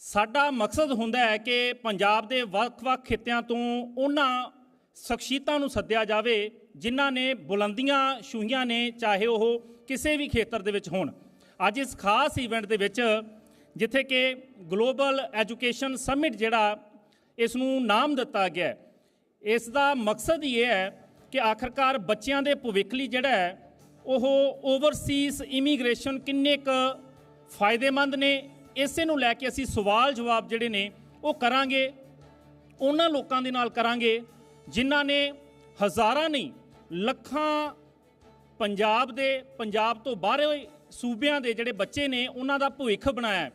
ਸਾਡਾ ਮਕਸਦ ਹੁੰਦਾ ਹੈ ਕਿ ਪੰਜਾਬ ਦੇ ਵੱਖ-ਵੱਖ ਖਿੱਤਿਆਂ ਤੋਂ ਉਹਨਾਂ ਸ਼ਖਸੀਅਤਾਂ ਨੂੰ ਸੱਦਿਆ ਜਾਵੇ, ਜਿਨ੍ਹਾਂ ਨੇ ਬੁਲੰਦੀਆਂ ਛੂਹੀਆਂ ਨੇ, ਚਾਹੇ ਉਹ ਕਿਸੇ ਵੀ ਖੇਤਰ ਦੇ ਵਿੱਚ ਹੋਣ। ਅੱਜ ਇਸ ਖਾਸ ਇਵੈਂਟ ਦੇ ਵਿੱਚ ਜਿੱਥੇ ਕਿ ਗਲੋਬਲ ਐਜੂਕੇਸ਼ਨ ਸਮਿਟ ਜਿਹੜਾ ਇਸ ਨੂੰ ਨਾਮ ਦਿੱਤਾ ਗਿਆ ਇਸ ਦਾ ਮਕਸਦ ਹੀ ਇਹ ਹੈ ਕਿ ਆਖਰਕਾਰ ਬੱਚਿਆਂ ਦੇ ਭਵਿੱਖ ਲਈ ਜਿਹੜਾ ਹੈ, ਉਹ ਓਵਰਸੀਜ਼ ਇਮੀਗ੍ਰੇਸ਼ਨ ਕਿੰਨੇ ਕੁ ਫਾਇਦੇਮੰਦ ਨੇ ਇਸੇ ਨੂੰ ਲੈ ਕੇ ਅਸੀਂ ਸਵਾਲ ਜਵਾਬ ਜਿਹੜੇ ਨੇ, ਉਹ ਕਰਾਂਗੇ, ਉਹਨਾਂ ਲੋਕਾਂ ਦੇ ਨਾਲ ਕਰਾਂਗੇ, ਜਿਨ੍ਹਾਂ ਨੇ ਹਜ਼ਾਰਾਂ ਨਹੀਂ, ਲੱਖਾਂ ਪੰਜਾਬ ਦੇ, ਪੰਜਾਬ ਤੋਂ ਬਾਹਰ ਸੂਬਿਆਂ ਦੇ ਜਿਹੜੇ ਬੱਚੇ ਨੇ, ਉਹਨਾਂ ਦਾ ਭਵਿੱਖ ਬਣਾਇਆ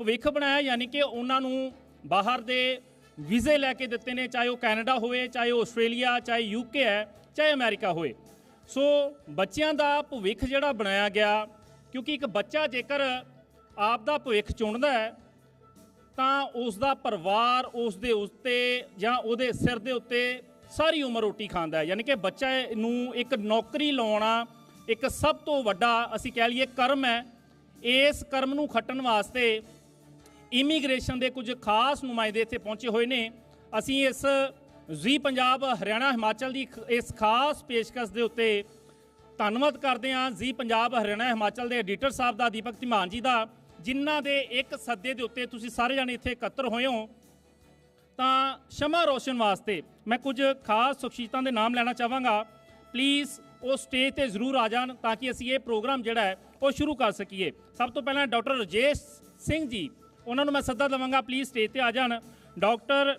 ਭਵਿੱਖ ਬਣਾਇਆ ਯਾਨੀ ਕਿ ਉਹਨਾਂ ਨੂੰ ਬਾਹਰ ਦੇ ਵੀਜ਼ੇ ਲੈ ਕੇ ਦਿੱਤੇ ਨੇ, ਚਾਹੇ ਉਹ ਕੈਨੇਡਾ ਹੋਵੇ, ਚਾਹੇ ਉਹ ਆਸਟ੍ਰੇਲੀਆ, ਚਾਹੇ ਯੂਕੇ ਹੈ, ਚਾਹੇ ਅਮਰੀਕਾ ਹੋਵੇ। ਸੋ ਬੱਚਿਆਂ ਦਾ ਭਵਿੱਖ ਜਿਹੜਾ ਬਣਾਇਆ ਗਿਆ, ਕਿਉਂਕਿ ਇੱਕ ਬੱਚਾ ਜੇਕਰ ਆਪ ਦਾ ਭਵਿੱਖ ਚੁਣਦਾ ਹੈ, ਤਾਂ ਉਸ ਦਾ ਪਰਿਵਾਰ ਉਸ ਦੇ ਉੱਤੇ ਜਾਂ ਉਹਦੇ ਸਿਰ ਦੇ ਉੱਤੇ ਸਾਰੀ ਉਮਰ ਰੋਟੀ ਖਾਂਦਾ ਹੈ। ਯਾਨੀ ਕਿ ਬੱਚਾ ਨੂੰ ਇੱਕ ਨੌਕਰੀ ਲਾਉਣਾ ਇੱਕ ਸਭ ਤੋਂ ਵੱਡਾ ਅਸੀਂ ਕਹਿ ਲਈਏ ਕਰਮ ਹੈ। ਇਸ ਕਰਮ ਨੂੰ ਖੱਟਣ ਵਾਸਤੇ ਇਮੀਗ੍ਰੇਸ਼ਨ ਦੇ ਕੁਝ ਖਾਸ ਨੁਮਾਇੰਦੇ ਇੱਥੇ ਪਹੁੰਚੇ ਹੋਏ ਨੇ। ਅਸੀਂ ਇਸ ਜ਼ੀ ਪੰਜਾਬ ਹਰਿਆਣਾ ਹਿਮਾਚਲ ਦੀ ਖ- ਇਸ ਖਾਸ ਪੇਸ਼ਕਸ਼ ਦੇ ਉੱਤੇ ਧੰਨਵਾਦ ਕਰਦੇ ਹਾਂ। ਜ਼ੀ ਪੰਜਾਬ ਹਰਿਆਣਾ ਹਿਮਾਚਲ ਦੇ ਐਡੀਟਰ ਸਾਹਿਬ ਦਾ, ਦੀਪਕ ਧੀਮਾਨ ਜੀ ਦਾ। ਜਿਨ੍ਹਾਂ ਦੇ ਇੱਕ ਸੱਦੇ ਦੇ ਉੱਤੇ ਤੁਸੀਂ ਸਾਰੇ ਜਾਣੇ ਇੱਥੇ ਇਕੱਤਰ ਹੋਏ ਹੋ, ਤਾਂ ਸ਼ਮਾ ਰੋਸ਼ਨ ਵਾਸਤੇ ਮੈਂ ਕੁਝ ਖਾਸ ਸ਼ਖਸੀਅਤਾਂ ਦੇ ਨਾਮ ਲੈਣਾ ਚਾਹਾਂਗਾ। ਪਲੀਜ਼ ਉਹ ਸਟੇਜ ਤੇ ਜ਼ਰੂਰ ਆ ਜਾਣ ਤਾਂ ਕਿ ਅਸੀਂ ਇਹ ਪ੍ਰੋਗਰਾਮ ਜਿਹੜਾ ਹੈ, ਉਹ ਸ਼ੁਰੂ ਕਰ ਸਕੀਏ। ਸਭ ਤੋਂ ਪਹਿਲਾਂ ਡਾਕਟਰ ਰਜੇਸ਼ ਸਿੰਘ ਜੀ, ਉਹਨਾਂ ਨੂੰ ਮੈਂ ਸੱਦਾ ਦੇਵਾਂਗਾ ਪਲੀਜ਼ ਸਟੇਜ ਤੇ ਆ ਜਾਣ। ਡਾਕਟਰ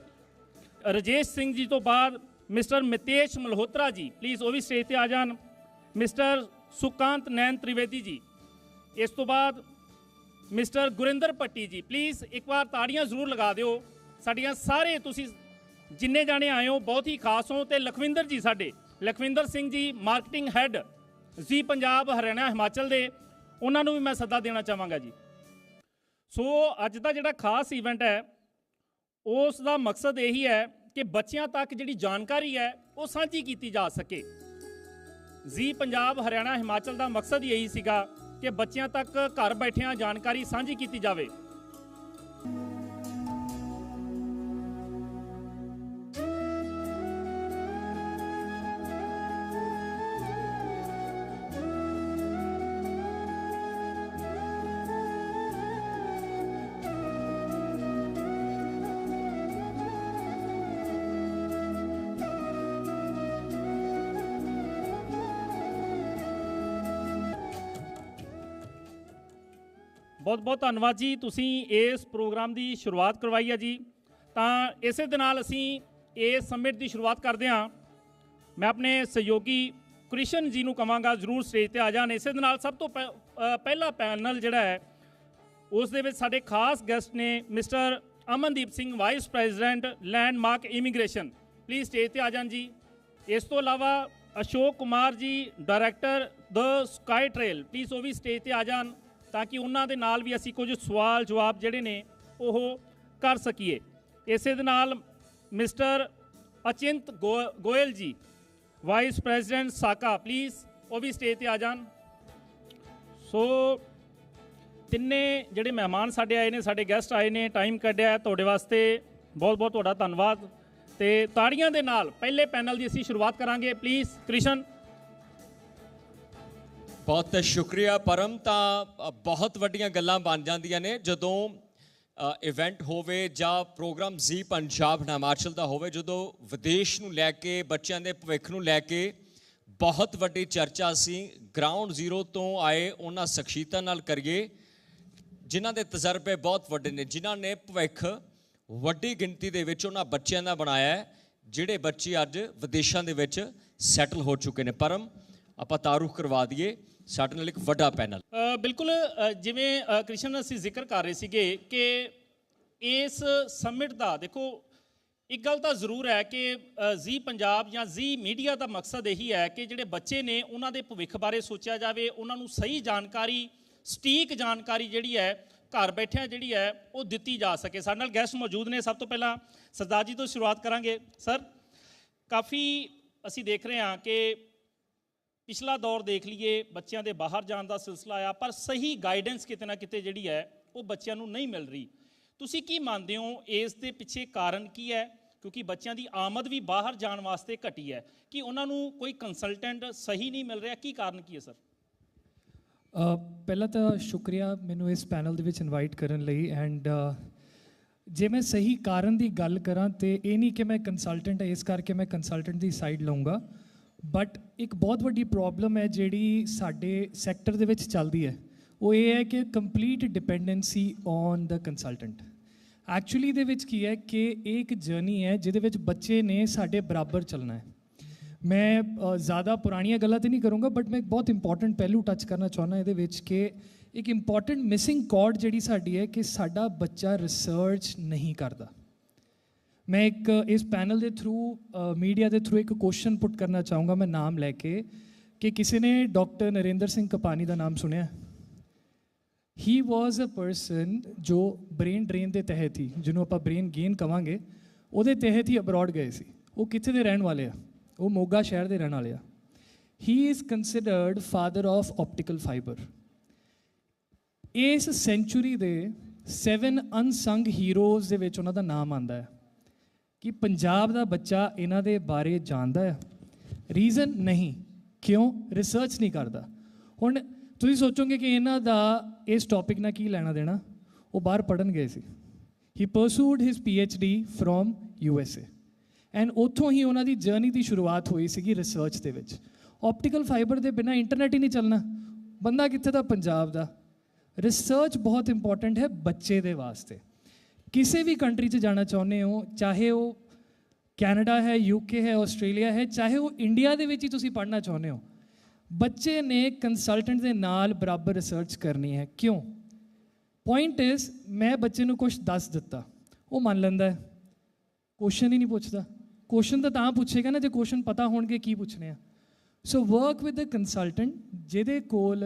ਰਜੇਸ਼ ਸਿੰਘ ਜੀ ਤੋਂ ਬਾਅਦ ਮਿਸਟਰ ਮਿਤੇਸ਼ ਮਲਹੋਤਰਾ ਜੀ ਪਲੀਜ਼ ਉਹ ਵੀ ਸਟੇਜ ਤੇ ਆ ਜਾਣ। ਮਿਸਟਰ ਸੁਕਾਂਤ ਨੈਨ ਤ੍ਰਿਵੇਦੀ ਜੀ, ਇਸ ਤੋਂ ਬਾਅਦ ਮਿਸਟਰ ਗੁਰਿੰਦਰ ਪੱਟੀ ਜੀ ਪਲੀਜ਼ ਇੱਕ ਵਾਰ ਤਾੜੀਆਂ ਜ਼ਰੂਰ ਲਗਾ ਦਿਓ। ਸਾਡੀਆਂ ਸਾਰੇ ਤੁਸੀਂ ਜਿੰਨੇ ਜਾਣੇ ਆਏ ਹੋ, ਬਹੁਤ ਹੀ ਖਾਸ ਹੋ ਤੇ ਲਖਵਿੰਦਰ ਜੀ ਸਾਡੇ। ਲਖਵਿੰਦਰ ਸਿੰਘ ਜੀ ਮਾਰਕੀਟਿੰਗ ਹੈੱਡ ਜੀ ਪੰਜਾਬ, ਹਰਿਆਣਾ, ਹਿਮਾਚਲ ਦੇ। ਉਹਨਾਂ ਨੂੰ ਵੀ ਮੈਂ ਸੱਦਾ ਦੇਣਾ ਚਾਹਾਂਗਾ ਜੀ। ਸੋ ਅੱਜ ਦਾ ਜਿਹੜਾ ਖਾਸ ਇਵੈਂਟ ਹੈ, ਉਸ ਦਾ ਮਕਸਦ ਇਹੀ ਹੈ ਕਿ ਬੱਚਿਆਂ ਤੱਕ ਜਿਹੜੀ ਜਾਣਕਾਰੀ ਹੈ, ਉਹ ਸਾਂਝੀ ਕੀਤੀ ਜਾ ਸਕੇ। ਜੀ ਪੰਜਾਬ, ਹਰਿਆਣਾ, ਹਿਮਾਚਲ ਦਾ ਮਕਸਦ ਇਹੀ ਸੀਗਾ ਕਿ ਬੱਚਿਆਂ ਤੱਕ ਘਰ ਬੈਠਿਆਂ ਜਾਣਕਾਰੀ ਸਾਂਝੀ ਕੀਤੀ ਜਾਵੇ। ਬਹੁਤ ਬਹੁਤ ਧੰਨਵਾਦ ਜੀ। ਤੁਸੀਂ ਇਸ ਪ੍ਰੋਗਰਾਮ ਦੀ ਸ਼ੁਰੂਆਤ ਕਰਵਾਈ ਹੈ ਜੀ। ਤਾਂ ਇਸੇ ਦੇ ਨਾਲ ਅਸੀਂ ਇਸ ਸਮਿਟ ਦੀ ਸ਼ੁਰੂਆਤ ਕਰਦੇ ਹਾਂ। ਮੈਂ ਆਪਣੇ ਸਹਿਯੋਗੀ ਕ੍ਰਿਸ਼ਨ ਜੀ ਨੂੰ ਕਵਾਂਗਾ, ਜਰੂਰ ਸਟੇਜ ਤੇ ਆ ਜਾਣ। ਇਸੇ ਦੇ ਨਾਲ ਸਭ ਤੋਂ ਪਹਿਲਾ ਪੈਨਲ ਜਿਹੜਾ ਹੈ, ਉਸ ਦੇ ਵਿੱਚ ਸਾਡੇ ਖਾਸ ਗੈਸਟ ਨੇ mister Amandeep Singh vice president Landmark immigration please stage ਤੇ ਆ ਜਾਣ ਜੀ। ਇਸ ਤੋਂ ਇਲਾਵਾ Ashok Kumar ji director the Sky Trail please ਉਹ ਵੀ ਸਟੇਜ ਤੇ ਆ ਜਾਣ। ਤਾਂ ਕਿ ਉਹਨਾਂ ਦੇ ਨਾਲ ਵੀ ਅਸੀਂ ਕੁਝ ਸਵਾਲ ਜਵਾਬ ਜਿਹੜੇ ਨੇ ਉਹ ਕਰ ਸਕੀਏ। ਇਸੇ ਦੇ ਨਾਲ ਮਿਸਟਰ ਅਚਿੰਤ ਗੋ- ਗੋਇਲ ਜੀ, ਵਾਈਸ ਪ੍ਰੈਜ਼ੀਡੈਂਟ ਸਾਕਾ, ਪਲੀਜ਼ ਉਹ ਵੀ ਸਟੇਜ ਤੇ ਆ ਜਾਣ। ਸੋ ਤਿੰਨੇ ਜਿਹੜੇ ਮਹਿਮਾਨ ਸਾਡੇ ਆਏ ਨੇ, ਸਾਡੇ ਗੈਸਟ ਆਏ ਨੇ, ਟਾਈਮ ਕੱਢਿਆ ਤੁਹਾਡੇ ਵਾਸਤੇ। ਬਹੁਤ ਬਹੁਤ ਤੁਹਾਡਾ ਧੰਨਵਾਦ। ਤੇ ਤਾੜੀਆਂ ਦੇ ਨਾਲ ਪਹਿਲੇ ਪੈਨਲ ਦੀ ਅਸੀਂ ਸ਼ੁਰੂਆਤ ਕਰਾਂਗੇ। ਪਲੀਜ਼ ਕ੍ਰਿਸ਼ਨ। ਬਹੁਤ ਸ਼ੁਕਰੀਆ। ਪਰਮ ਤਾਂ ਬਹੁਤ ਵੱਡੀਆਂ ਗੱਲਾਂ ਬਣ ਜਾਂਦੀਆਂ ਨੇ। ਜਦੋਂ ਇਵੈਂਟ ਹੋਵੇ ਜਾਂ ਪ੍ਰੋਗਰਾਮ ਜ਼ੀ ਪੰਜਾਬ ਨਾ ਹਿਮਾਚਲ ਦਾ ਹੋਵੇ, ਜਦੋਂ ਵਿਦੇਸ਼ ਨੂੰ ਲੈ ਕੇ, ਬੱਚਿਆਂ ਦੇ ਭਵਿੱਖ ਨੂੰ ਲੈ ਕੇ ਬਹੁਤ ਵੱਡੀ ਚਰਚਾ ਅਸੀਂ ਗਰਾਊਂਡ ਜ਼ੀਰੋ ਤੋਂ ਆਏ ਉਹਨਾਂ ਸ਼ਖਸੀਅਤਾਂ ਨਾਲ ਕਰੀਏ, ਜਿਨ੍ਹਾਂ ਦੇ ਤਜਰਬੇ ਬਹੁਤ ਵੱਡੇ ਨੇ, ਜਿਨ੍ਹਾਂ ਨੇ ਭਵਿੱਖ ਵੱਡੀ ਗਿਣਤੀ ਦੇ ਵਿੱਚ ਉਹਨਾਂ ਬੱਚਿਆਂ ਦਾ ਬਣਾਇਆ ਜਿਹੜੇ ਬੱਚੇ ਅੱਜ ਵਿਦੇਸ਼ਾਂ ਦੇ ਵਿੱਚ ਸੈਟਲ ਹੋ ਚੁੱਕੇ ਨੇ। ਪਰਮ, ਆਪਾਂ ਤਾਰੂਖ ਕਰਵਾ ਦਈਏ। ਸਾਡੇ ਨਾਲ ਇੱਕ ਵੱਡਾ ਪੈਨਲ। ਬਿਲਕੁਲ ਜਿਵੇਂ ਕ੍ਰਿਸ਼ਨ ਅਸੀਂ ਜ਼ਿਕਰ ਕਰ ਰਹੇ ਸੀਗੇ ਕਿ ਇਸ ਸਮਿਟ ਦਾ, ਦੇਖੋ, ਇੱਕ ਗੱਲ ਤਾਂ ਜ਼ਰੂਰ ਹੈ ਕਿ ਜ਼ੀ ਪੰਜਾਬ ਜਾਂ ਜ਼ੀ ਮੀਡੀਆ ਦਾ ਮਕਸਦ ਇਹੀ ਹੈ ਕਿ ਜਿਹੜੇ ਬੱਚੇ ਨੇ, ਉਹਨਾਂ ਦੇ ਭਵਿੱਖ ਬਾਰੇ ਸੋਚਿਆ ਜਾਵੇ, ਉਹਨਾਂ ਨੂੰ ਸਹੀ ਜਾਣਕਾਰੀ, ਸਟੀਕ ਜਾਣਕਾਰੀ ਜਿਹੜੀ ਹੈ, ਘਰ ਬੈਠਿਆਂ ਜਿਹੜੀ ਹੈ, ਉਹ ਦਿੱਤੀ ਜਾ ਸਕੇ। ਸਾਡੇ ਨਾਲ ਗੈਸਟ ਮੌਜੂਦ ਨੇ। ਸਭ ਤੋਂ ਪਹਿਲਾਂ ਸਰਦਾਰ ਜੀ ਤੋਂ ਸ਼ੁਰੂਆਤ ਕਰਾਂਗੇ। ਸਰ ਕਾਫੀ ਅਸੀਂ ਦੇਖ ਰਹੇ ਹਾਂ ਕਿ ਪਿਛਲਾ ਦੌਰ ਦੇਖ ਲਈਏ, ਬੱਚਿਆਂ ਦੇ ਬਾਹਰ ਜਾਣ ਦਾ ਸਿਲਸਿਲਾ ਆ ਪਰ ਸਹੀ ਗਾਈਡੈਂਸ ਕਿਤੇ ਨਾ ਕਿਤੇ ਜਿਹੜੀ ਹੈ, ਉਹ ਬੱਚਿਆਂ ਨੂੰ ਨਹੀਂ ਮਿਲ ਰਹੀ। ਤੁਸੀਂ ਕੀ ਮੰਨਦੇ ਹੋ, ਇਸ ਦੇ ਪਿੱਛੇ ਕਾਰਨ ਕੀ ਹੈ? ਕਿਉਂਕਿ ਬੱਚਿਆਂ ਦੀ ਆਮਦ ਵੀ ਬਾਹਰ ਜਾਣ ਵਾਸਤੇ ਘਟੀ ਹੈ। ਕਿ ਉਹਨਾਂ ਨੂੰ ਕੋਈ ਕੰਸਲਟੈਂਟ ਸਹੀ ਨਹੀਂ ਮਿਲ ਰਿਹਾ? ਕੀ ਕਾਰਨ ਕੀ ਹੈ, ਸਰ? ਪਹਿਲਾਂ ਤਾਂ ਸ਼ੁਕਰੀਆ ਮੈਨੂੰ ਇਸ ਪੈਨਲ ਦੇ ਵਿੱਚ ਇਨਵਾਈਟ ਕਰਨ ਲਈ ਐਂਡ ਜੇ ਮੈਂ ਸਹੀ ਕਾਰਨ ਦੀ ਗੱਲ ਕਰਾਂ ਤੇ ਇਹ ਨਹੀਂ ਕਿ ਮੈਂ ਕੰਸਲਟੈਂਟ ਇਸ ਕਰਕੇ ਮੈਂ ਕੰਸਲਟੈਂਟ ਦੀ ਸਾਈਡ ਲਵਾਂਗਾ ਬਟ ਇੱਕ ਬਹੁਤ ਵੱਡੀ ਪ੍ਰੋਬਲਮ ਹੈ ਜਿਹੜੀ ਸਾਡੇ ਸੈਕਟਰ ਦੇ ਵਿੱਚ ਚੱਲਦੀ ਹੈ। ਉਹ ਇਹ ਹੈ ਕਿ complete dependency on the consultant actually ਦੇ ਵਿੱਚ ਕੀ ਹੈ ਕਿ ਇਹ ਇੱਕ ਜਰਨੀ ਹੈ ਜਿਹਦੇ ਵਿੱਚ ਬੱਚੇ ਨੇ ਸਾਡੇ ਬਰਾਬਰ ਚੱਲਣਾ ਹੈ। ਮੈਂ ਜ਼ਿਆਦਾ ਪੁਰਾਣੀਆਂ ਗੱਲਾਂ ਤੇ ਨਹੀਂ ਕਰੂੰਗਾ ਬਟ ਮੈਂ ਇੱਕ ਬਹੁਤ ਇੰਪੋਰਟੈਂਟ ਪਹਿਲੂ ਟੱਚ ਕਰਨਾ ਚਾਹੁੰਦਾ ਇਹਦੇ ਵਿੱਚ ਕਿ ਇੱਕ ਇੰਪੋਰਟੈਂਟ ਮਿਸਿੰਗ ਕੋਡ ਜਿਹੜੀ ਸਾਡੀ ਹੈ ਕਿ ਸਾਡਾ ਬੱਚਾ ਰਿਸਰਚ ਨਹੀਂ ਕਰਦਾ। ਮੈਂ ਇੱਕ, ਇਸ ਪੈਨਲ ਦੇ ਥਰੂ ਮੀਡੀਆ ਦੇ ਥਰੂ ਇੱਕ ਕੁਐਸਚਨ ਪੁੱਟ ਕਰਨਾ ਚਾਹੂੰਗਾ, ਮੈਂ ਨਾਮ ਲੈ ਕੇ, ਕਿ ਕਿਸੇ ਨੇ ਡਾਕਟਰ ਨਰਿੰਦਰ ਸਿੰਘ ਕਪਾਨੀ ਦਾ ਨਾਮ ਸੁਣਿਆ? ਹੀ ਵਾਸ ਅ ਪਰਸਨ ਜੋ ਬ੍ਰੇਨ ਡਰੇਨ ਦੇ ਤਹਿਤ ਹੀ, ਜਿਹਨੂੰ ਆਪਾਂ ਬ੍ਰੇਨ ਗੇਨ ਕਵਾਂਗੇ, ਉਹਦੇ ਤਹਿਤ ਹੀ ਅਬਰੋਡ ਗਏ ਸੀ। ਉਹ ਕਿੱਥੇ ਦੇ ਰਹਿਣ ਵਾਲੇ ਆ? ਉਹ ਮੋਗਾ ਸ਼ਹਿਰ ਦੇ ਰਹਿਣ ਵਾਲੇ ਆ। He is considered father of optical fibre ਇਸ ਸੈਂਚੁਰੀ ਦੇ 7 ਅਨਸੰਗ ਹੀਰੋਜ਼ ਦੇ ਵਿੱਚ ਉਹਨਾਂ ਦਾ ਨਾਮ ਆਂਦਾ ਹੈ। ਕਿ ਪੰਜਾਬ ਦਾ ਬੱਚਾ ਇਹਨਾਂ ਦੇ ਬਾਰੇ ਜਾਣਦਾ ਹੈ ਰੀਜ਼ਨ ਨਹੀਂ, ਕਿਉਂ? ਰਿਸਰਚ ਨਹੀਂ ਕਰਦਾ। ਹੁਣ ਤੁਸੀਂ ਸੋਚੋਗੇ ਕਿ ਇਹਨਾਂ ਦਾ ਇਸ ਟੌਪਿਕ ਨਾਲ ਕੀ ਲੈਣਾ ਦੇਣਾ? ਉਹ ਬਾਹਰ ਪੜਨ ਗਏ ਸੀ। He pursued his D from U S A and ਉੱਥੋਂ ਹੀ ਉਹਨਾਂ ਦੀ ਜਰਨੀ ਦੀ ਸ਼ੁਰੂਆਤ ਹੋਈ ਸੀਗੀ ਰਿਸਰਚ ਦੇ ਵਿੱਚ। ਆਪਟੀਕਲ ਫਾਈਬਰ ਦੇ ਬਿਨਾ ਇੰਟਰਨੈਟ ਹੀ ਨਹੀਂ ਚੱਲਣਾ। ਬੰਦਾ ਕਿੱਥੇ ਦਾ? ਪੰਜਾਬ ਦਾ। ਰਿਸਰਚ ਬਹੁਤ ਇੰਪੋਰਟੈਂਟ ਹੈ ਬੱਚੇ ਦੇ ਵਾਸਤੇ। ਕਿਸੇ ਵੀ ਕੰਟਰੀ 'ਚ ਜਾਣਾ ਚਾਹੁੰਦੇ ਹੋ, ਚਾਹੇ ਉਹ ਕੈਨੇਡਾ ਹੈ ਯੂਕੇ ਹੈ ਆਸਟ੍ਰੇਲੀਆ ਹੈ, ਚਾਹੇ ਉਹ ਇੰਡੀਆ ਦੇ ਵਿੱਚ ਹੀ ਤੁਸੀਂ ਪੜ੍ਹਨਾ ਚਾਹੁੰਦੇ ਹੋ, ਬੱਚੇ ਨੇ ਕੰਸਲਟੈਂਟ ਦੇ ਨਾਲ ਬਰਾਬਰ ਰਿਸਰਚ ਕਰਨੀ ਹੈ। ਕਿਉਂ? ਪੁਆਇੰਟ ਇਜ਼ ਮੈਂ ਬੱਚੇ ਨੂੰ ਕੁਝ ਦੱਸ ਦਿੱਤਾ। ਉਹ ਮੰਨ ਲੈਂਦਾ ਹੈ। ਕੁਐਸਚਨ ਹੀ ਨਹੀਂ ਪੁੱਛਦਾ। ਕੁਐਸਚਨ ਤਾਂ ਤਾਂ ਪੁੱਛੇਗਾ ਨਾ, ਜੇ ਕੁਐਸਚਨ ਪਤਾ ਹੋਣਗੇ ਕੀ ਪੁੱਛਣੇ ਆ। So work with a consultant ਜਿਹਦੇ ਕੋਲ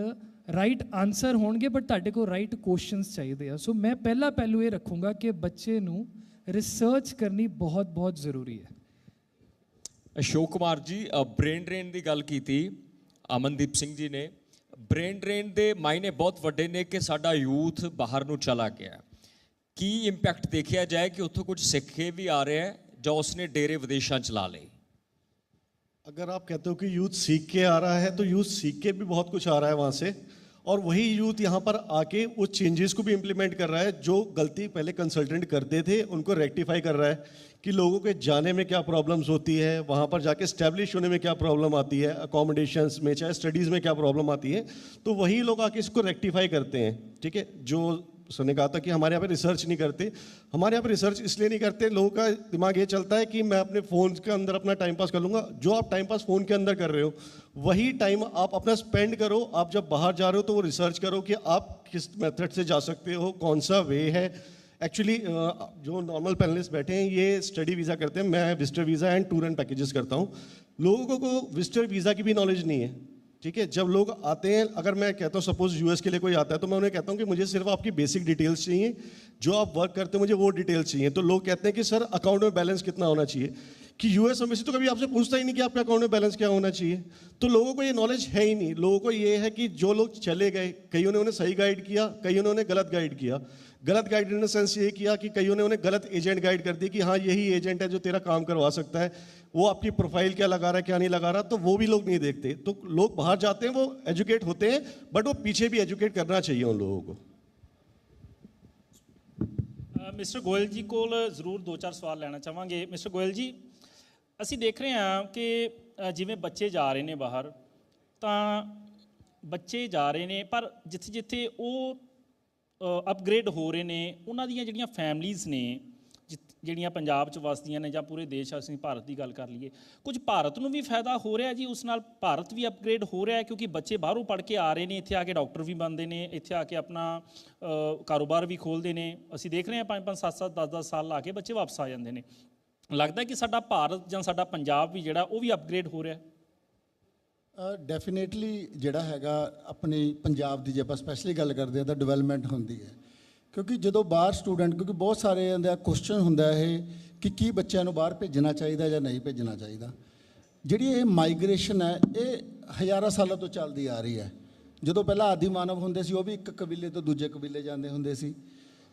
ਰਾਈਟ ਆਨਸਰ ਹੋਣਗੇ ਬਟ ਤੁਹਾਡੇ ਕੋਲ ਰਾਈਟ ਕੁਐਸਚਨਸ ਚਾਹੀਦੇ ਆ। ਸੋ ਮੈਂ ਪਹਿਲਾ ਪਹਿਲੂ ਇਹ ਰੱਖੂੰਗਾ ਕਿ ਬੱਚੇ ਨੂੰ ਰਿਸਰਚ ਕਰਨੀ ਬਹੁਤ ਬਹੁਤ ਜ਼ਰੂਰੀ ਹੈ। ਅਸ਼ੋਕ ਕੁਮਾਰ ਜੀ ਬ੍ਰੇਨ ਡਰੇਨ ਦੀ ਗੱਲ ਕੀਤੀ, ਅਮਨਦੀਪ ਸਿੰਘ ਜੀ ਨੇ। ਬ੍ਰੇਨ ਡਰੇਨ ਦੇ ਮਾਇਨੇ ਬਹੁਤ ਵੱਡੇ ਨੇ ਕਿ ਸਾਡਾ ਯੂਥ ਬਾਹਰ ਨੂੰ ਚਲਾ ਗਿਆ ਕੀ ਇੰਪੈਕਟ ਦੇਖਿਆ ਜਾਏ ਕਿ ਉੱਥੋਂ ਕੁਝ ਸਿੱਖ ਕੇ ਵੀ ਆ ਰਿਹਾ ਹੈ ਜਾਂ ਉਸਨੇ ਡੇਰੇ ਵਿਦੇਸ਼ਾਂ ਚਲਾ ਲਏ? अगर आप कहते हो कि यूथ सीख के आ रहा है तो यूथ सीख के भी बहुत कुछ आ रहा है वहाँ से। और वही यूथ यहाँ पर आके उस चेंजेस को भी इम्प्लीमेंट कर रहा है, जो गलती पहले कंसल्टेंट करते थे, उनको रेक्टिफाई कर रहा है कि लोगों के जाने में क्या प्रॉब्लम्स होती है, वहाँ पर जाके स्टैब्लिश होने में क्या प्रॉब्लम आती है अकोमोडेशंस में, चाहे स्टडीज़ में क्या प्रॉब्लम आती है तो वही लोग आके इसको रेक्टिफाई करते हैं, ठीक है? जो सर ने कहा था कि हमारे यहाँ पे रिसर्च नहीं करते। हमारे यहाँ पे रिसर्च इसलिए नहीं करते, लोगों का दिमाग ये चलता है कि मैं अपने फ़ोन के अंदर अपना टाइम पास कर लूँगा। जो आप टाइम पास फ़ोन के अंदर कर रहे हो, वही टाइम आप अपना स्पेंड करो। आप जब बाहर जा रहे हो तो वो रिसर्च करो कि आप किस मेथड से जा सकते हो, कौन सा वे है। एक्चुअली जो नॉर्मल पैनलिस्ट बैठे हैं, ये स्टडी वीज़ा करते हैं। मैं visitor visa and tour and packages करता हूँ। लोगों को विजिटर वीज़ा की भी नॉलेज नहीं है। ठीक है, जब लोग आते हैं, अगर मैं कहता हूँ सपोज़ यूएस के लिए कोई आता है तो मैं उन्हें कहता हूँ कि मुझे सिर्फ़ आपकी बेसिक डिटेल्स चाहिए। जो आप वर्क करते हैं, मुझे वो डिटेल्स चाहिए। तो लोग कहते हैं कि, सर अकाउंट में बैलेंस कितना होना चाहिए? कि यूएस एम्बेसी तो कभी आपसे पूछता ही नहीं कि आपके अकाउंट में बैलेंस क्या होना चाहिए। तो लोगों को ये नॉलेज है ही नहीं। लोगों को ये है कि जो लोग चले गए, कईयों ने उन्हें सही गाइड किया, कईयों ने उन्हें गलत गाइड किया। गलत गाइड इन सेंस ये किया कि कईयों ने उन्हें गलत एजेंट गाइड कर दिया कि हाँ यही एजेंट है जो तेरा काम करवा सकता है। वो आपकी प्रोफाइल क्या लगा रहा है क्या नहीं लगा रहा तो वो भी लोग नहीं देखते तो लोग बाहर जाते हैं वो एजुकेट होते हैं बट वो पीछे भी एजुकेट करना चाहिए उन लोगों को ਅ, ਮਿਸਟਰ ਗੋਇਲ ਜੀ ਕੋਲ ਜ਼ਰੂਰ ਦੋ ਚਾਰ ਸਵਾਲ ਲੈਣਾ ਚਾਹਾਂਗੇ ਮਿਸਟਰ ਗੋਇਲ ਜੀ ਅਸੀਂ ਦੇਖ ਰਹੇ ਹਾਂ ਕਿ ਅ, ਜਿਵੇਂ ਬੱਚੇ ਜਾ ਰਹੇ ਨੇ ਬਾਹਰ ਤਾਂ ਬੱਚੇ ਜਾ ਰਹੇ ਨੇ ਪਰ ਜਿੱਥੇ ਜਿੱਥੇ ਉਹ ਅਪਗ੍ਰੇਡ ਹੋ ਰਹੇ ਨੇ ਉਹਨਾਂ ਦੀਆਂ ਜਿਹੜੀਆਂ ਫੈਮਲੀਆਂ ਨੇ ਜਿ- ਜਿਹੜੀਆਂ ਪੰਜਾਬ 'ਚ ਵਸਦੀਆਂ ਨੇ ਜਾਂ ਪੂਰੇ ਦੇਸ਼ ਅਸੀਂ ਭਾਰਤ ਦੀ ਗੱਲ ਕਰ ਲਈਏ, ਕੁਝ ਭਾਰਤ ਨੂੰ ਵੀ ਫਾਇਦਾ ਹੋ ਰਿਹਾ ਜੀ, ਉਸ ਨਾਲ ਭਾਰਤ ਵੀ ਅਪਗ੍ਰੇਡ ਹੋ ਰਿਹਾ ਹੈ ਕਿਉਂਕਿ ਬੱਚੇ ਬਾਹਰੋਂ ਪੜ੍ਹ ਕੇ ਆ ਰਹੇ ਨੇ, ਇੱਥੇ ਆ ਕੇ ਡਾਕਟਰ ਵੀ ਬਣਦੇ ਨੇ, ਇੱਥੇ ਆ ਕੇ ਆਪਣਾ ਕਾਰੋਬਾਰ ਵੀ ਖੋਲਦੇ ਨੇ। ਅਸੀਂ ਦੇਖ ਰਹੇ ਹਾਂ 5-5 7-7 10-10 ਸਾਲ ਲਾ ਕੇ ਬੱਚੇ ਵਾਪਸ ਆ ਜਾਂਦੇ ਨੇ। ਲੱਗਦਾ ਕਿ ਸਾਡਾ ਭਾਰਤ ਜਾਂ ਸਾਡਾ ਪੰਜਾਬ ਵੀ ਜਿਹੜਾ, ਉਹ ਵੀ ਅਪਗ੍ਰੇਡ ਹੋ ਰਿਹਾ ਡੈਫੀਨੇਟਲੀ ਜਿਹੜਾ ਹੈਗਾ, ਆਪਣੀ ਪੰਜਾਬ ਦੀ ਜੇ ਆਪਾਂ ਸਪੈਸ਼ਲੀ ਗੱਲ ਕਰਦੇ ਆ ਤਾਂ ਡਿਵੈਲਪਮੈਂਟ ਹੁੰਦੀ ਹੈ। ਕਿਉਂਕਿ ਜਦੋਂ ਬਾਹਰ ਸਟੂਡੈਂਟ, ਕਿਉਂਕਿ ਬਹੁਤ ਸਾਰੇ ਦਾ ਕੁਐਸਚਨ ਹੁੰਦਾ ਇਹ ਕਿ ਕੀ ਬੱਚਿਆਂ ਨੂੰ ਬਾਹਰ ਭੇਜਣਾ ਚਾਹੀਦਾ ਜਾਂ ਨਹੀਂ ਭੇਜਣਾ ਚਾਹੀਦਾ। ਜਿਹੜੀ ਇਹ ਮਾਈਗ੍ਰੇਸ਼ਨ ਹੈ, ਇਹ ਹਜ਼ਾਰਾਂ ਸਾਲਾਂ ਤੋਂ ਚੱਲਦੀ ਆ ਰਹੀ ਹੈ। ਜਦੋਂ ਪਹਿਲਾਂ ਆਦਿ ਮਾਨਵ ਹੁੰਦੇ ਸੀ, ਉਹ ਵੀ ਇੱਕ ਕਬੀਲੇ ਤੋਂ ਦੂਜੇ ਕਬੀਲੇ ਜਾਂਦੇ ਹੁੰਦੇ ਸੀ।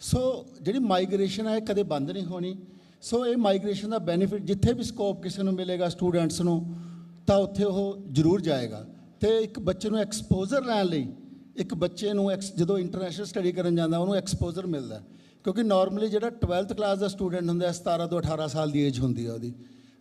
ਸੋ ਜਿਹੜੀ ਮਾਈਗ੍ਰੇਸ਼ਨ ਹੈ, ਇਹ ਕਦੇ ਬੰਦ ਨਹੀਂ ਹੋਣੀ। ਸੋ ਇਹ ਮਾਈਗ੍ਰੇਸ਼ਨ ਦਾ ਬੈਨੀਫਿਟ ਜਿੱਥੇ ਵੀ ਸਕੋਪ ਕਿਸੇ ਨੂੰ ਮਿਲੇਗਾ ਸਟੂਡੈਂਟਸ ਨੂੰ, ਤਾਂ ਉੱਥੇ ਉਹ ਜ਼ਰੂਰ ਜਾਏਗਾ। ਤੇ ਇੱਕ ਬੱਚੇ ਨੂੰ ਐਕਸਪੋਜ਼ਰ ਲੈਣ ਲਈ ਇੱਕ ਬੱਚੇ ਨੂੰ ਐਕਸ- ਜਦੋਂ ਇੰਟਰਨੈਸ਼ਨਲ ਸਟੱਡੀ ਕਰਨ ਜਾਂਦਾ ਉਹਨੂੰ ਐਕਸਪੋਜ਼ਰ ਮਿਲਦਾ ਕਿਉਂਕਿ ਨਾਰਮਲੀ ਜਿਹੜਾ 12th ਕਲਾਸ ਦਾ ਸਟੂਡੈਂਟ ਹੁੰਦਾ ਹੈ, 17 ਤੋਂ 18 ਸਾਲ ਦੀ ਏਜ ਹੁੰਦੀ ਹੈ ਉਹਦੀ।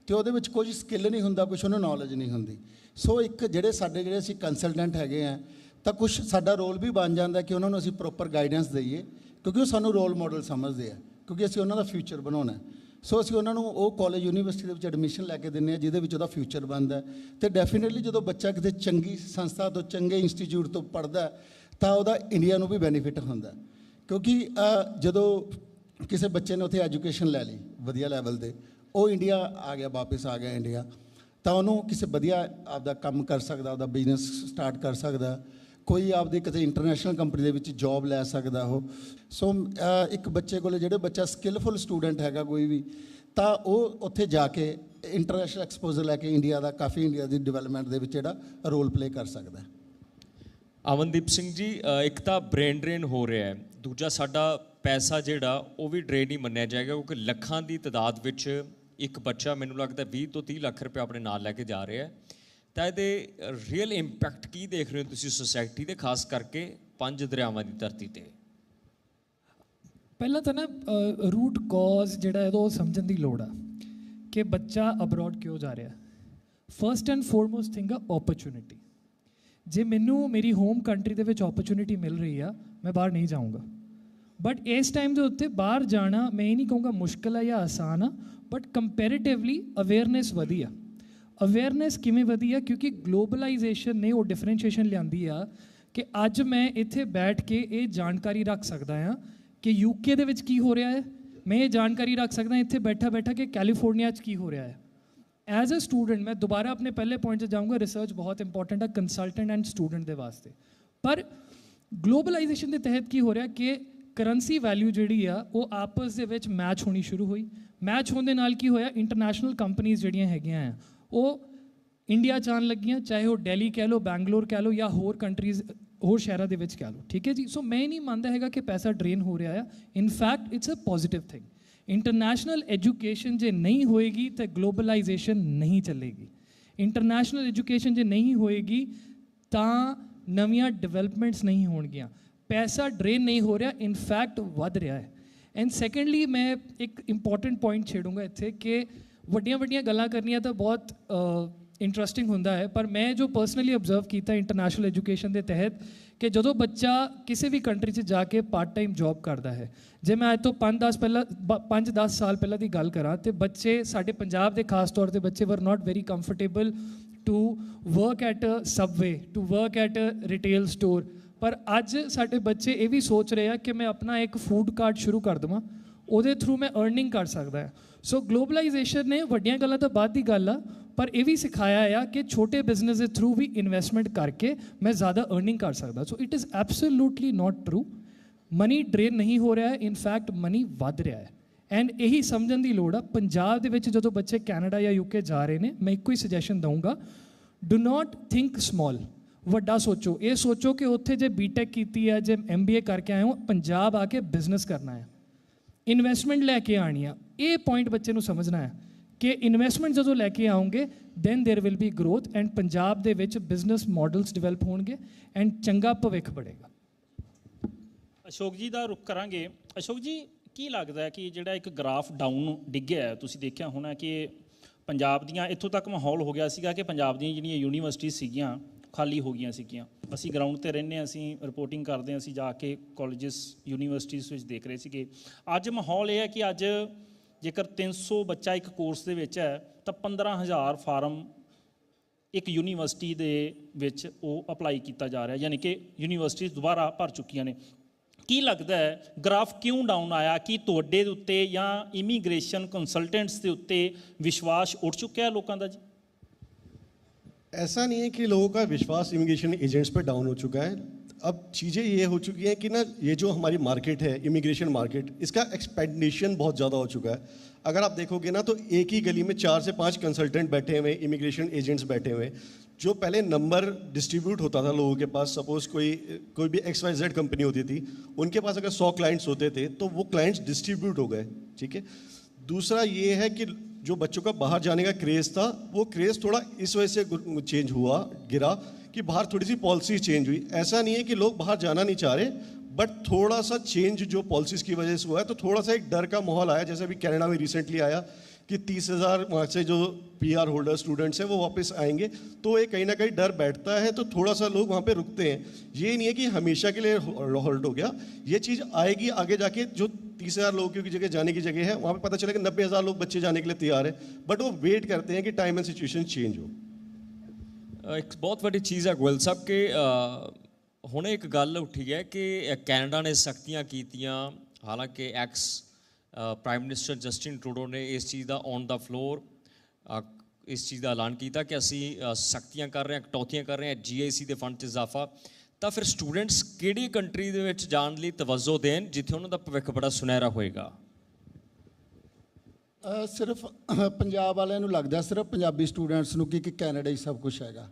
ਤੇ ਉਹਦੇ ਵਿੱਚ ਕੁਝ ਸਕਿੱਲ ਨਹੀਂ ਹੁੰਦਾ ਕੁਝ ਉਹਨੂੰ ਨੌਲੇਜ ਨਹੀਂ ਹੁੰਦੀ। ਸੋ ਇੱਕ ਜਿਹੜੇ ਸਾਡੇ ਜਿਹੜੇ ਅਸੀਂ ਕੰਸਲਟੈਂਟ ਹੈਗੇ ਆ ਤਾਂ ਕੁਝ ਸਾਡਾ ਰੋਲ ਵੀ ਬਣ ਜਾਂਦਾ ਕਿ ਉਹਨਾਂ ਨੂੰ ਅਸੀਂ ਪ੍ਰੋਪਰ ਗਾਈਡੈਂਸ ਦਈਏ ਕਿਉਂਕਿ ਉਹ ਸਾਨੂੰ ਰੋਲ ਮਾਡਲ ਸਮਝਦੇ ਆ ਕਿਉਂਕਿ ਅਸੀਂ ਉਹਨਾਂ ਦਾ ਫਿਊਚਰ ਬਣਾਉਣਾ ਹੈ। ਸੋ ਅਸੀਂ ਉਹਨਾਂ ਨੂੰ ਉਹ ਕਾਲਜ ਯੂਨੀਵਰਸਿਟੀ ਦੇ ਵਿੱਚ ਐਡਮਿਸ਼ਨ ਲੈ ਕੇ ਦਿੰਦੇ ਆ ਜਿਹਦੇ ਵਿੱਚ ਉਹਦਾ ਫਿਊਚਰ ਬਣਦਾ ਹੈ। ਤੇ ਡੈਫੀਨਿਟਲੀ ਜਦੋਂ ਬੱਚਾ ਕਿਤੇ ਚੰਗੀ ਸੰਸਥਾ ਤੋਂ, ਚੰਗੇ ਇੰਸਟੀਚਿਊਟ ਤੋਂ ਪੜ੍ਹਦਾ ਤਾਂ ਉਹਦਾ ਇੰਡੀਆ ਨੂੰ ਵੀ ਬੈਨੀਫਿਟ ਹੁੰਦਾ ਕਿਉਂਕਿ ਜਦੋਂ ਕਿਸੇ ਬੱਚੇ ਨੇ ਉੱਥੇ ਐਜੂਕੇਸ਼ਨ ਲੈ ਲਈ, ਵਧੀਆ ਲੈਵਲ ਦੇ, ਉਹ ਇੰਡੀਆ ਆ ਗਿਆ, ਵਾਪਸ ਆ ਗਿਆ ਇੰਡੀਆ ਤਾਂ ਉਹਨੂੰ ਕਿਸੇ ਵਧੀਆ ਆਪਦਾ ਕੰਮ ਕਰ ਸਕਦਾ ਉਹਦਾ ਬਿਜ਼ਨਸ ਸਟਾਰਟ ਕਰ ਸਕਦਾ ਕੋਈ ਆਪਦੇ ਕਿਤੇ ਇੰਟਰਨੈਸ਼ਨਲ ਕੰਪਨੀ ਦੇ ਵਿੱਚ ਜੌਬ ਲੈ ਸਕਦਾ ਉਹ। ਸੋ ਇੱਕ ਬੱਚੇ ਕੋਲੇ ਜਿਹੜੇ ਬੱਚਾ ਸਕਿੱਲਫੁਲ ਸਟੂਡੈਂਟ ਹੈਗਾ ਕੋਈ ਵੀ, ਤਾਂ ਉਹ ਉੱਥੇ ਜਾ ਕੇ ਇੰਟਰਨੈਸ਼ਨਲ ਐਕਸਪੋਜ਼ਰ ਲੈ ਕੇ ਇੰਡੀਆ ਦਾ, ਕਾਫੀ ਇੰਡੀਆ ਦੀ ਡਿਵੈਲਪਮੈਂਟ ਦੇ ਵਿੱਚ ਜਿਹੜਾ ਰੋਲ ਪਲੇ ਕਰ ਸਕਦਾ। ਹੈ ਅਮਨਦੀਪ ਸਿੰਘ ਜੀ ਇੱਕ ਤਾਂ ਬ੍ਰੇਨ ਡਰੇਨ ਹੋ ਰਿਹਾ ਹੈ। ਦੂਜਾ ਸਾਡਾ ਪੈਸਾ ਜਿਹੜਾ, ਉਹ ਵੀ ਡਰੇਨ ਹੀ ਮੰਨਿਆ ਜਾਏਗਾ, ਕਿਉਂਕਿ ਲੱਖਾਂ ਦੀ ਤਦਾਦ ਵਿੱਚ ਇੱਕ ਬੱਚਾ ਮੈਨੂੰ ਲੱਗਦਾ 20 ਤੋਂ 30 ਲੱਖ ਰੁਪਏ ਆਪਣੇ ਨਾਲ ਲੈ ਕੇ ਜਾ ਰਿਹਾ ਹੈ। ਤਾਂ ਇਹਦੇ ਰੀਅਲ ਇੰਪੈਕਟ ਕੀ ਦੇਖ ਰਹੇ ਹੋ ਤੁਸੀਂ ਸੋਸਾਇਟੀ ਦੇ, ਖਾਸ ਕਰਕੇ ਪੰਜ ਦਰਿਆਵਾਂ ਦੀ ਧਰਤੀ ਤੇ? ਪਹਿਲਾਂ ਤਾਂ ਨਾ ਰੂਟ ਕਾਜ਼ ਜਿਹੜਾ ਹੈ, ਉਹ ਸਮਝਣ ਦੀ ਲੋੜ ਆ ਕਿ ਬੱਚਾ ਅਬਰੋਡ ਕਿਉਂ ਜਾ ਰਿਹਾ? ਫਰਸਟ ਐਂਡ ਫੋਰਮੋਸਟ ਥਿੰਗ ਆ ਓਪਰਚੁਨਿਟੀ ਜੇ ਮੈਨੂੰ ਮੇਰੀ ਹੋਮ ਕੰਟਰੀ ਦੇ ਵਿੱਚ ਓਪਰਚੁਨਿਟੀ ਮਿਲ ਰਹੀ ਆ, ਮੈਂ ਬਾਹਰ ਨਹੀਂ ਜਾਊਂਗਾ। ਬਟ ਇਸ ਟਾਈਮ ਦੇ ਉੱਤੇ ਬਾਹਰ ਜਾਣਾ, ਮੈਂ ਇਹ ਨਹੀਂ ਕਹੂੰਗਾ ਮੁਸ਼ਕਲ ਆ ਜਾਂ ਆਸਾਨ ਆ ਬਟ ਕੰਪੈਰੀਟਿਵਲੀ ਅਵੇਅਰਨੈਸ ਵਧੀਆ ਅਵੇਅਰਨੈਸ ਕਿਵੇਂ ਵਧੀ ਆ? ਕਿਉਂਕਿ ਗਲੋਬਲਾਈਜੇਸ਼ਨ ਨੇ ਉਹ ਡਿਫਰੈਂਸ਼ੀਏਸ਼ਨ ਲਿਆਂਦੀ ਆ ਕਿ ਅੱਜ ਮੈਂ ਇੱਥੇ ਬੈਠ ਕੇ ਇਹ ਜਾਣਕਾਰੀ ਰੱਖ ਸਕਦਾ ਆ ਕਿ ਯੂਕੇ ਦੇ ਵਿੱਚ ਕੀ ਹੋ ਰਿਹਾ ਹੈ। ਮੈਂ ਇਹ ਜਾਣਕਾਰੀ ਰੱਖ ਸਕਦਾ ਇੱਥੇ ਬੈਠਾ ਬੈਠਾ ਕਿ ਕੈਲੀਫੋਰਨੀਆ 'ਚ ਕੀ ਹੋ ਰਿਹਾ ਹੈ। ਐਜ਼ ਅ ਸਟੂਡੈਂਟ ਮੈਂ ਦੁਬਾਰਾ ਆਪਣੇ ਪਹਿਲੇ ਪੁਆਇੰਟ 'ਤੇ ਜਾਊਂਗਾ। ਰਿਸਰਚ ਬਹੁਤ ਇੰਪੋਰਟੈਂਟ ਹੈ ਕੰਸਲਟੈਂਟ ਐਂਡ ਸਟੂਡੈਂਟ ਦੇ ਵਾਸਤੇ। ਪਰ ਗਲੋਬਲਾਈਜੇਸ਼ਨ ਦੇ ਤਹਿਤ ਕੀ ਹੋ ਰਿਹਾ ਕਿ ਕਰੰਸੀ ਵੈਲਿਊ ਜਿਹੜੀ ਆ, ਉਹ ਆਪਸ ਦੇ ਵਿੱਚ ਮੈਚ ਹੋਣੀ ਸ਼ੁਰੂ ਹੋਈ। ਮੈਚ ਹੋਣ ਦੇ ਨਾਲ ਕੀ ਹੋਇਆ? ਇੰਟਰਨੈਸ਼ਨਲ ਕੰਪਨੀਆਂ ਜਿਹੜੀਆਂ ਹੈਗੀਆਂ ਆ ਉਹ ਇੰਡੀਆ 'ਚ ਆਉਣ ਲੱਗੀਆਂ, ਚਾਹੇ ਉਹ ਦਿੱਲੀ ਕਹਿ ਲਓ ਬੈਂਗਲੌਰ ਕਹਿ ਲਓ ਜਾਂ ਹੋਰ ਕੰਟਰੀਜ਼ ਹੋਰ ਸ਼ਹਿਰਾਂ ਦੇ ਵਿੱਚ ਕਹਿ ਲਓ। ਠੀਕ ਹੈ ਜੀ? ਸੋ ਮੈਂ ਇਹ ਨਹੀਂ ਮੰਨਦਾ ਹੈਗਾ ਕਿ ਪੈਸਾ ਡਰੇਨ ਹੋ ਰਿਹਾ ਆ। In fact it's a positive thing international education ਜੇ ਨਹੀਂ ਹੋਏਗੀ, ਤਾਂ ਗਲੋਬਲਾਈਜੇਸ਼ਨ ਨਹੀਂ ਚੱਲੇਗੀ। ਇੰਟਰਨੈਸ਼ਨਲ ਐਜੂਕੇਸ਼ਨ ਜੇ ਨਹੀਂ ਹੋਏਗੀ, ਤਾਂ ਨਵੀਆਂ ਡਿਵੈਲਪਮੈਂਟਸ ਨਹੀਂ ਹੋਣਗੀਆਂ। ਪੈਸਾ ਡਰੇਨ ਨਹੀਂ ਹੋ ਰਿਹਾ ਇਨ ਫੈਕਟ ਵੱਧ ਰਿਹਾ ਹੈ। ਐਂਡ ਸੈਕੰਡਲੀ ਮੈਂ ਇੱਕ ਇੰਪੋਰਟੈਂਟ ਪੁਆਇੰਟ ਛੇੜੂੰਗਾ ਇੱਥੇ ਕਿ ਵੱਡੀਆਂ ਵੱਡੀਆਂ ਗੱਲਾਂ ਕਰਨੀਆਂ ਤਾਂ ਬਹੁਤ ਇੰਟਰਸਟਿੰਗ ਹੁੰਦਾ ਹੈ, ਪਰ ਮੈਂ ਜੋ ਪਰਸਨਲੀ ਅਬਜ਼ਰਵ ਕੀਤਾ ਇੰਟਰਨੈਸ਼ਨਲ ਐਜੂਕੇਸ਼ਨ ਦੇ ਤਹਿਤ ਕਿ ਜਦੋਂ ਬੱਚਾ ਕਿਸੇ ਵੀ ਕੰਟਰੀ 'ਚ ਜਾ ਕੇ ਪਾਰਟ ਟਾਈਮ ਜੌਬ ਕਰਦਾ ਹੈ, ਜੇ ਮੈਂ ਅੱਜ ਤੋਂ 5-10 ਪਹਿਲਾਂ 5-10 ਸਾਲ ਪਹਿਲਾਂ ਦੀ ਗੱਲ ਕਰਾਂ, ਤੇ ਬੱਚੇ ਸਾਡੇ ਪੰਜਾਬ ਦੇ ਖਾਸ ਤੌਰ ਤੇ ਬੱਚੇ were not very comfortable to work at a Subway to work at a retail store ਪਰ ਅੱਜ ਸਾਡੇ ਬੱਚੇ ਇਹ ਵੀ ਸੋਚ ਰਹੇ ਆ ਕਿ ਮੈਂ ਆਪਣਾ ਇੱਕ ਫੂਡ ਕਾਰਟ ਸ਼ੁਰੂ ਕਰ ਦਵਾਂ, ਉਹਦੇ ਥਰੂ ਮੈਂ ਅਰਨਿੰਗ ਕਰ ਸਕਦਾ ਹਾਂ। ਸੋ ਗਲੋਬਲਾਈਜੇਸ਼ਨ ਨੇ ਵੱਡੀਆਂ ਗੱਲਾਂ ਤਾਂ ਬਾਅਦ ਦੀ ਗੱਲ ਆ, ਪਰ ਇਹ ਵੀ ਸਿਖਾਇਆ ਆ ਕਿ ਛੋਟੇ ਬਿਜ਼ਨਸ ਦੇ ਥਰੂ ਵੀ ਇਨਵੈਸਟਮੈਂਟ ਕਰਕੇ ਮੈਂ ਜ਼ਿਆਦਾ ਅਰਨਿੰਗ ਕਰ ਸਕਦਾ। So it is absolutely not true money drain ਨਹੀਂ ਹੋ ਰਿਹਾ ਹੈ ਇਨ ਫੈਕਟ ਮਨੀ ਵੱਧ ਰਿਹਾ ਹੈ। ਐਂਡ ਇਹੀ ਸਮਝਣ ਦੀ ਲੋੜ ਆ, ਪੰਜਾਬ ਦੇ ਵਿੱਚ ਜਦੋਂ ਬੱਚੇ ਕੈਨੇਡਾ ਜਾਂ ਯੂਕੇ ਜਾ ਰਹੇ ਨੇ, ਮੈਂ ਇੱਕੋ ਹੀ ਸੁਜੈਸ਼ਨ ਦਊਂਗਾ ਡੂ ਨਾਟ ਥਿੰਕ ਸਮਾਲ ਵੱਡਾ ਸੋਚੋ। ਇਹ ਸੋਚੋ ਕਿ ਉੱਥੇ ਜੇ ਬੀਟੈਕ ਕੀਤੀ ਹੈ ਜੇ ਐਮਬੀਏ ਕਰਕੇ ਆਏ ਹੋ, ਪੰਜਾਬ ਆ ਕੇ ਬਿਜ਼ਨਸ ਕਰਨਾ ਹੈ। ਇਨਵੈਸਟਮੈਂਟ ਲੈ ਕੇ ਆਣੀ ਆ ਇਹ ਪੁਆਇੰਟ ਬੱਚੇ ਨੂੰ ਸਮਝਣਾ ਹੈ ਕਿ ਇਨਵੈਸਟਮੈਂਟ ਜਦੋਂ ਲੈ ਕੇ ਆਉਂਗੇ then there will be growth and Punjab ਦੇ ਵਿੱਚ ਬਿਜ਼ਨਸ ਮਾਡਲਸ ਡਿਵੈਲਪ ਹੋਣਗੇ ਐਂਡ ਚੰਗਾ ਭਵਿੱਖ ਬਣੇਗਾ ਅਸ਼ੋਕ ਜੀ ਦਾ ਰੁਖ ਕਰਾਂਗੇ ਅਸ਼ੋਕ ਜੀ ਕੀ ਲੱਗਦਾ ਹੈ ਕਿ ਜਿਹੜਾ ਇੱਕ ਗ੍ਰਾਫ ਡਾਊਨ ਡਿੱਗਿਆ ਹੈ, ਤੁਸੀਂ ਦੇਖਿਆ ਹੋਣਾ ਕਿ ਪੰਜਾਬ ਦੀਆਂ ਇੱਥੋਂ ਤੱਕ ਮਾਹੌਲ ਹੋ ਗਿਆ ਸੀਗਾ ਕਿ ਪੰਜਾਬ ਦੀਆਂ ਜਿਹੜੀਆਂ ਯੂਨੀਵਰਸਿਟੀ ਸੀਗੀਆਂ ਖਾਲੀ ਹੋ ਗਈਆਂ ਸੀਗੀਆਂ। ਅਸੀਂ ਗਰਾਊਂਡ ਤੇ ਰਹਿੰਦੇ ਹਾਂ, ਅਸੀਂ ਰਿਪੋਰਟਿੰਗ ਕਰਦੇ ਹਾਂ, ਅਸੀਂ ਜਾ ਕੇ ਕਾਲਜਸ ਯੂਨੀਵਰਸਿਟੀਜ਼ ਵਿੱਚ ਦੇਖ ਰਹੇ ਸੀਗੇ। ਅੱਜ ਮਾਹੌਲ ਇਹ ਹੈ ਕਿ ਅੱਜ ਜੇਕਰ 300 ਬੱਚਾ ਇੱਕ ਕੋਰਸ ਦੇ ਵਿੱਚ ਹੈ, ਤਾਂ 15000 ਫਾਰਮ ਇੱਕ ਯੂਨੀਵਰਸਿਟੀ ਦੇ ਵਿੱਚ ਉਹ ਅਪਲਾਈ ਕੀਤਾ ਜਾ ਰਿਹਾ, ਯਾਨੀ ਕਿ ਯੂਨੀਵਰਸਿਟੀਜ਼ ਦੁਬਾਰਾ ਭਰ ਚੁੱਕੀਆਂ ਨੇ। ਕੀ ਲੱਗਦਾ ਹੈ ਗ੍ਰਾਫ ਕਿਉਂ ਡਾਊਨ ਆਇਆ? ਕਿ ਤੁਹਾਡੇ ਦੇ ਉੱਤੇ ਜਾਂ ਇਮੀਗ੍ਰੇਸ਼ਨ ਕੰਸਲਟੈਂਟਸ ਦੇ ਉੱਤੇ ਵਿਸ਼ਵਾਸ ਉੱਠ ਚੁੱਕਿਆ ਲੋਕਾਂ ਦਾ ਜੀ? ऐसा नहीं है कि लोगों का विश्वास इमिग्रेशन एजेंट्स पर डाउन हो चुका है। अब चीज़ें ये हो चुकी हैं कि ना, ये जो हमारी मार्केट है इमिग्रेशन मार्केट इसका एक्सपेंडेशन बहुत ज़्यादा हो चुका है। अगर आप देखोगे ना तो एक ही गली में चार से पाँच कंसल्टेंट बैठे हुए इमिग्रेशन एजेंट्स बैठे हुए, जो पहले नंबर डिस्ट्रीब्यूट होता था लोगों के पास। सपोज़ कोई कोई भी एक्स वाई जेड कंपनी होती थी, उनके पास अगर सौ क्लाइंट्स होते थे तो वो क्लाइंट्स डिस्ट्रीब्यूट हो गए, ठीक है? दूसरा ये है कि जो बच्चों का बाहर जाने का क्रेज़ था, वो क्रेज़ थोड़ा इस वजह से चेंज हुआ, गिरा कि बाहर थोड़ी सी पॉलिसी चेंज हुई। ऐसा नहीं है कि लोग बाहर जाना नहीं चाह रहे बट थोड़ा सा चेंज जो पॉलिसीज़ की वजह से हुआ है तो थोड़ा सा एक डर का माहौल आया। जैसे अभी कनाडा में रिसेंटली आया कि तीस हज़ार वहाँ से जो पी आर होल्डर स्टूडेंट्स हैं, वो वापस आएँगे तो एक कहीं ना कहीं डर बैठता है तो थोड़ा सा लोग वहाँ पे रुकते हैं। ये नहीं है कि हमेशा के लिए होल्ड हो गया। ये चीज़ आएगी आगे जाके, जो तीस हज़ार लोगों की जगह जाने की जगह है वहाँ पे पता चलेगा नब्बे हज़ार लोग बच्चे जाने के लिए तैयार है बट वो वेट करते हैं कि टाइम एंड सिचुएशन चेंज हो ਅ, ਇੱਕ ਬਹੁਤ ਵੱਡੀ ਚੀਜ਼ ਹੈ ਗੋਇਲ ਸਾਹਿਬ ਕਿ ਅ, ਹੁਣੇ ਇੱਕ ਗੱਲ ਉੱਠੀ ਹੈ ਕਿ ਅ, ਕੈਨੇਡਾ ਨੇ ਸਖਤੀਆਂ ਕੀਤੀਆਂ ਹਾਲਾਂਕਿ ex prime minister Justin Trudeau ਨੇ ਇਸ ਚੀਜ਼ ਦਾ ਔਨ ਦਾ ਫਲੋਰ ਇਸ ਚੀਜ਼ ਦਾ ਐਲਾਨ ਕੀਤਾ ਕਿ ਅਸੀਂ ਅ, ਸਖਤੀਆਂ ਕਰ ਰਹੇ ਹਾਂ ਕਟੌਤੀਆਂ ਕਰ ਰਹੇ ਹਾਂ ਜੀਆਈਸੀ ਦੇ ਫੰਡ 'ਚ ਇਜ਼ਾਫਾ ਤਾਂ ਫਿਰ ਸਟੂਡੈਂਟਸ ਕਿਹੜੀ ਕੰਟਰੀ ਦੇ ਵਿੱਚ ਜਾਣ ਲਈ ਤਵੱਜੋ ਦੇਣ, ਜਿੱਥੇ ਉਹਨਾਂ ਦਾ ਭਵਿੱਖ ਬੜਾ ਸੁਨਹਿਰਾ ਹੋਏਗਾ? ਸਿਰਫ ਪੰਜਾਬ ਵਾਲਿਆਂ ਨੂੰ ਲੱਗਦਾ, ਸਿਰਫ ਪੰਜਾਬੀ ਸਟੂਡੈਂਟਸ ਨੂੰ ਕਿ ਕਿ ਕੈਨੇਡਾ ਹੀ ਸਭ ਕੁਝ ਹੈਗਾ।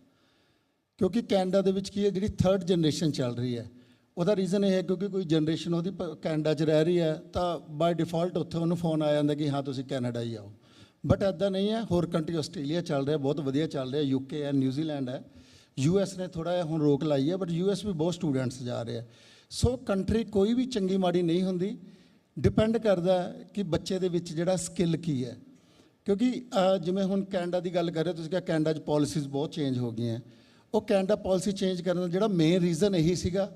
ਕਿਉਂਕਿ ਕੈਨੇਡਾ ਦੇ ਵਿੱਚ ਕੀ ਹੈ, ਜਿਹੜੀ ਥਰਡ ਜਨਰੇਸ਼ਨ ਚੱਲ ਰਹੀ ਹੈ। ਉਹਦਾ ਰੀਜ਼ਨ ਇਹ ਹੈ ਕਿਉਂਕਿ ਕੋਈ ਜਨਰੇਸ਼ਨ ਉਹਦੀ ਪ- ਕੈਨੇਡਾ 'ਚ ਰਹਿ ਰਹੀ ਹੈ, ਤਾਂ ਬਾਈ ਡਿਫਾਲਟ ਉੱਥੇ ਉਹਨੂੰ ਫੋਨ ਆ ਜਾਂਦਾ ਕਿ ਹਾਂ, ਤੁਸੀਂ ਕੈਨੇਡਾ ਹੀ ਆਓ। ਬਟ ਐਦਾਂ ਨਹੀਂ ਹੈ, ਹੋਰ ਕੰਟਰੀ ਆਸਟ੍ਰੇਲੀਆ ਚੱਲ ਰਿਹਾ, ਬਹੁਤ ਵਧੀਆ ਚੱਲ ਰਿਹਾ ਯੂਕੇ ਹੈ ਨਿਊਜ਼ੀਲੈਂਡ ਹੈ। ਯੂਐਸ ਨੇ ਥੋੜਾ ਜਿਹਾ ਹੁਣ ਰੋਕ ਲਾਈ ਹੈ ਬਟ ਯੂਐਸ ਵੀ ਬਹੁਤ ਸਟੂਡੈਂਟਸ ਜਾ ਰਹੇ ਆ। ਸੋ ਕੰਟਰੀ ਕੋਈ ਵੀ ਚੰਗੀ ਮਾੜੀ ਨਹੀਂ ਹੁੰਦੀ। ਡਿਪੈਂਡ ਕਰਦਾ ਕਿ ਬੱਚੇ ਦੇ ਵਿੱਚ ਜਿਹੜਾ ਸਕਿੱਲ ਕੀ ਹੈ। ਕਿਉਂਕਿ ਜਿਵੇਂ ਹੁਣ ਕੈਨੇਡਾ ਦੀ ਗੱਲ ਕਰ ਰਹੇ ਤੁਸੀਂ ਕਿਹਾ ਕੈਨੇਡਾ 'ਚ ਪਾਲਿਸੀਜ਼ ਬਹੁਤ ਚੇਂਜ ਹੋ ਗਈਆਂ। ਉਹ ਕੈਨੇਡਾ ਪਾਲਿਸੀ ਚੇਂਜ ਕਰਨ ਦਾ ਜਿਹੜਾ ਮੇਨ ਰੀਜ਼ਨ ਇਹੀ ਸੀਗਾ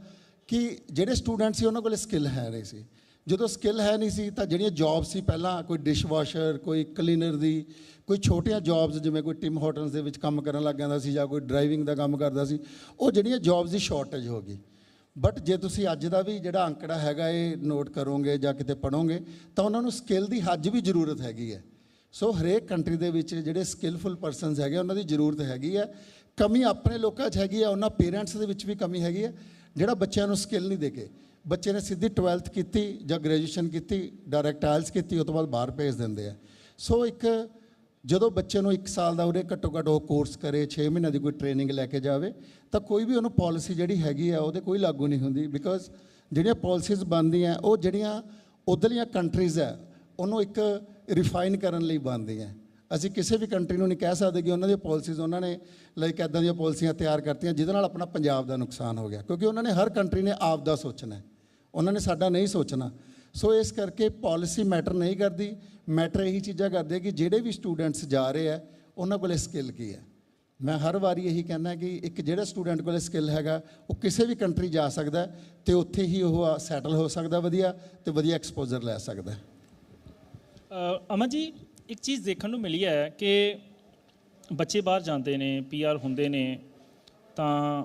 ਕਿ ਜਿਹੜੇ ਸਟੂਡੈਂਟ ਸੀ, ਉਹਨਾਂ ਕੋਲ ਸਕਿੱਲ ਹੈ ਨਹੀਂ ਸੀ। ਜਦੋਂ ਸਕਿੱਲ ਹੈ ਨਹੀਂ ਸੀ, ਤਾਂ ਜਿਹੜੀਆਂ ਜੌਬ ਸੀ, ਪਹਿਲਾਂ ਕੋਈ ਡਿਸ਼ਵਾਸ਼ਰ ਕੋਈ ਕਲੀਨਰ ਦੀ, ਕੋਈ ਛੋਟੀਆਂ ਜੌਬਸ ਜਿਵੇਂ ਕੋਈ ਟਿਮ ਹੋਟਲਸ ਦੇ ਵਿੱਚ ਕੰਮ ਕਰਨ ਲੱਗ ਜਾਂਦਾ ਸੀ ਜਾਂ ਕੋਈ ਡਰਾਈਵਿੰਗ ਦਾ ਕੰਮ ਕਰਦਾ ਸੀ, ਉਹ ਜਿਹੜੀਆਂ ਜੌਬਸ ਦੀ ਸ਼ਾਰਟੇਜ ਹੋ ਗਈ। ਬਟ ਜੇ ਤੁਸੀਂ ਅੱਜ ਦਾ ਵੀ ਜਿਹੜਾ ਅੰਕੜਾ ਹੈਗਾ, ਇਹ ਨੋਟ ਕਰੋਗੇ ਜਾਂ ਕਿਤੇ ਪੜੋਗੇ ਤਾਂ ਉਹਨਾਂ ਨੂੰ ਸਕਿੱਲ ਦੀ ਹੱਜ ਵੀ ਜ਼ਰੂਰਤ ਹੈਗੀ ਹੈ। ਸੋ ਹਰੇਕ ਕੰਟਰੀ ਦੇ ਵਿੱਚ ਜਿਹੜੇ ਸਕਿੱਲਫੁਲ ਪਰਸਨਸ ਹੈਗੇ, ਉਹਨਾਂ ਦੀ ਜ਼ਰੂਰਤ ਹੈਗੀ ਹੈ। ਕਮੀ ਆਪਣੇ ਲੋਕਾਂ 'ਚ ਹੈਗੀ ਹੈ, ਉਹਨਾਂ ਪੇਰੈਂਟਸ ਦੇ ਵਿੱਚ ਵੀ ਕਮੀ ਹੈਗੀ ਹੈ, ਜਿਹੜਾ ਬੱਚਿਆਂ ਨੂੰ ਸਕਿੱਲ ਨਹੀਂ ਦੇ ਕੇ। ਬੱਚੇ ਨੇ ਸਿੱਧੀ 12th ਕੀਤੀ ਜਾਂ ਗ੍ਰੈਜੂਏਸ਼ਨ ਕੀਤੀ ਡਾਇਰੈਕਟ ਆਇਲਸ ਕੀਤੀ ਉਸ ਤੋਂ ਬਾਅਦ ਬਾਹਰ ਭੇਜ ਦਿੰਦੇ ਆ। ਸੋ ਇੱਕ ਜਦੋਂ ਬੱਚੇ ਨੂੰ 1 ਸਾਲ ਦਾ ਉਹਦੇ ਘੱਟੋ ਘੱਟ ਉਹ ਕੋਰਸ ਕਰੇ 6 ਮਹੀਨਿਆਂ ਦੀ ਕੋਈ ਟ੍ਰੇਨਿੰਗ ਲੈ ਕੇ ਜਾਵੇ, ਤਾਂ ਕੋਈ ਵੀ ਉਹਨੂੰ ਪਾਲਿਸੀ ਜਿਹੜੀ ਹੈਗੀ ਆ, ਉਹਦੇ ਕੋਈ ਲਾਗੂ ਨਹੀਂ ਹੁੰਦੀ ਬਿਕੋਜ਼ ਜਿਹੜੀਆਂ ਪਾਲਿਸੀਜ਼ ਬਣਦੀਆਂ, ਉਹ ਜਿਹੜੀਆਂ ਉਧਰਲੀਆਂ ਕੰਟਰੀਜ਼ ਹੈ ਉਹਨੂੰ ਇੱਕ ਰਿਫਾਈਨ ਕਰਨ ਲਈ ਬਣਦੀਆਂ। ਅਸੀਂ ਕਿਸੇ ਵੀ ਕੰਟਰੀ ਨੂੰ ਨਹੀਂ ਕਹਿ ਸਕਦੇ ਕਿ ਉਹਨਾਂ ਦੀਆਂ ਪਾਲਿਸੀਜ਼ ਉਹਨਾਂ ਨੇ ਲਾਈਕ ਐਦਾਂ ਦੀਆਂ ਪਾਲਿਸੀਆਂ ਤਿਆਰ ਕਰਤੀਆਂ, ਜਿਹਦੇ ਨਾਲ ਆਪਣਾ ਪੰਜਾਬ ਦਾ ਨੁਕਸਾਨ ਹੋ ਗਿਆ। ਕਿਉਂਕਿ ਉਹਨਾਂ ਨੇ ਹਰ ਕੰਟਰੀ ਨੇ ਆਪ ਦਾ ਸੋਚਣਾ ਹੈ। ਉਹਨਾਂ ਨੇ ਸਾਡਾ ਨਹੀਂ ਸੋਚਣਾ। ਸੋ ਇਸ ਕਰਕੇ ਪਾਲਿਸੀ ਮੈਟਰ ਨਹੀਂ ਕਰਦੀ। ਮੈਟਰ ਇਹੀ ਚੀਜ਼ਾਂ ਕਰਦੇ ਕਿ ਜਿਹੜੇ ਵੀ ਸਟੂਡੈਂਟਸ ਜਾ ਰਹੇ ਆ ਉਹਨਾਂ ਕੋਲੇ ਸਕਿੱਲ ਕੀ ਹੈ? ਮੈਂ ਹਰ ਵਾਰੀ ਇਹੀ ਕਹਿੰਦਾ ਕਿ ਇੱਕ ਜਿਹੜਾ ਸਟੂਡੈਂਟ ਕੋਲੇ ਸਕਿੱਲ ਹੈਗਾ, ਉਹ ਕਿਸੇ ਵੀ ਕੰਟਰੀ ਜਾ ਸਕਦਾ ਹੈ ਤੇ ਉੱਥੇ ਹੀ ਉਹ ਸੈਟਲ ਹੋ ਸਕਦਾ ਵਧੀਆ ਤੇ ਵਧੀਆ ਐਕਸਪੋਜ਼ਰ ਲੈ ਸਕਦਾ ਅਮਨ ਜੀ, ਇੱਕ ਚੀਜ਼ ਦੇਖਣ ਨੂੰ ਮਿਲੀ ਹੈ ਕਿ ਬੱਚੇ ਬਾਹਰ ਜਾਂਦੇ ਨੇ ਪੀਆਰ ਹੁੰਦੇ ਨੇ, ਤਾਂ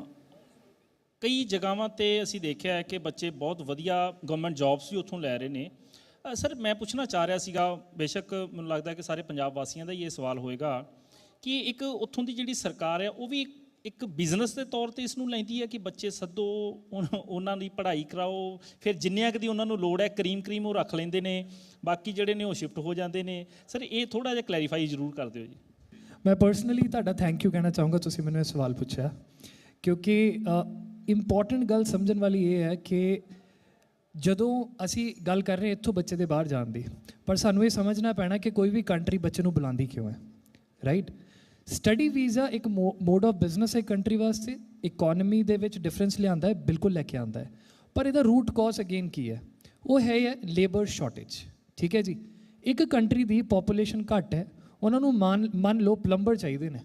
ਕਈ ਜਗ੍ਹਾਵਾਂ ਤੇ ਅਸੀਂ ਦੇਖਿਆ ਹੈ ਕਿ ਬੱਚੇ ਬਹੁਤ ਵਧੀਆ ਗਵਰਨਮੈਂਟ ਜੌਬਸ ਵੀ ਉੱਥੋਂ ਲੈ ਰਹੇ ਨੇ। ਸਰ, ਮੈਂ ਪੁੱਛਣਾ ਚਾਹ ਰਿਹਾ ਸੀਗਾ, ਬੇਸ਼ੱਕ ਮੈਨੂੰ ਲੱਗਦਾ ਕਿ ਸਾਰੇ ਪੰਜਾਬ ਵਾਸੀਆਂ ਦਾ ਹੀ ਇਹ ਸਵਾਲ ਹੋਏਗਾ ਕਿ ਇੱਕ ਉੱਥੋਂ ਦੀ ਜਿਹੜੀ ਸਰਕਾਰ ਹੈ, ਉਹ ਵੀ ਇੱਕ ਬਿਜ਼ਨਸ ਦੇ ਤੌਰ ਤੇ ਇਸ ਨੂੰ ਲੈਂਦੀ ਹੈ ਕਿ ਬੱਚੇ ਸੱਦੋ, ਉਨ- ਉਹਨਾਂ ਦੀ ਪੜ੍ਹਾਈ ਕਰਾਓ, ਫਿਰ ਜਿੰਨਿਆਂ ਕੁ ਦੀ ਉਹਨਾਂ ਨੂੰ ਲੋੜ ਹੈ ਕਰੀਮ ਕਰੀਮ ਉਹ ਰੱਖ ਲੈਂਦੇ ਨੇ, ਬਾਕੀ ਜਿਹੜੇ ਨੇ ਉਹ ਸ਼ਿਫਟ ਹੋ ਜਾਂਦੇ ਨੇ। ਸਰ, ਇਹ ਥੋੜਾ ਜਿਹਾ ਕਲੈਰੀਫਾਈ ਜ਼ਰੂਰ ਕਰ ਦਿਓ ਜੀ। ਮੈਂ ਪਰਸਨਲੀ ਤੁਹਾਡਾ ਥੈਂਕ ਯੂ ਕਹਿਣਾ ਚਾਹੂੰਗਾ, ਤੁਸੀਂ ਮੈਨੂੰ ਇਹ ਸਵਾਲ ਪੁੱਛਿਆ। ਕਿਉਂਕਿ ਇੰਪੋਰਟੈਂਟ ਗੱਲ ਸਮਝਣ ਵਾਲੀ ਇਹ ਹੈ ਕਿ ਜਦੋਂ ਅਸੀਂ ਗੱਲ ਕਰ ਰਹੇ ਇੱਥੋਂ ਬੱਚੇ ਦੇ ਬਾਹਰ ਜਾਣ ਦੀ, ਪਰ ਸਾਨੂੰ ਇਹ ਸਮਝਣਾ ਪੈਣਾ ਕਿ ਕੋਈ ਵੀ ਕੰਟਰੀ ਬੱਚੇ ਨੂੰ ਬੁਲਾਉਂਦੀ ਕਿਉਂ ਹੈ ਰਾਈਟ ਸਟੱਡੀ ਵੀਜ਼ਾ ਇੱਕ ਮੋਡ ਆਫ ਬਿਜ਼ਨਸ ਹੈ ਕੰਟਰੀ ਵਾਸਤੇ ਇਕਨੋਮੀ ਦੇ ਵਿੱਚ ਡਿਫਰੈਂਸ ਲਿਆਂਦਾ ਹੈ, ਬਿਲਕੁਲ ਲੈ ਕੇ ਆਂਦਾ ਹੈ। ਪਰ ਇਹਦਾ ਰੂਟ ਕਾਜ਼ ਅਗੇਨ ਕੀ ਹੈ? ਉਹ ਹੈ ਲੇਬਰ ਸ਼ਾਰਟੇਜ ਠੀਕ ਹੈ ਜੀ? ਇੱਕ ਕੰਟਰੀ ਦੀ ਪੋਪੂਲੇਸ਼ਨ ਘੱਟ ਹੈ, ਉਹਨਾਂ ਨੂੰ ਮੰਨ ਮੰਨ ਲਓ ਪਲੰਬਰ ਚਾਹੀਦੇ ਨੇ।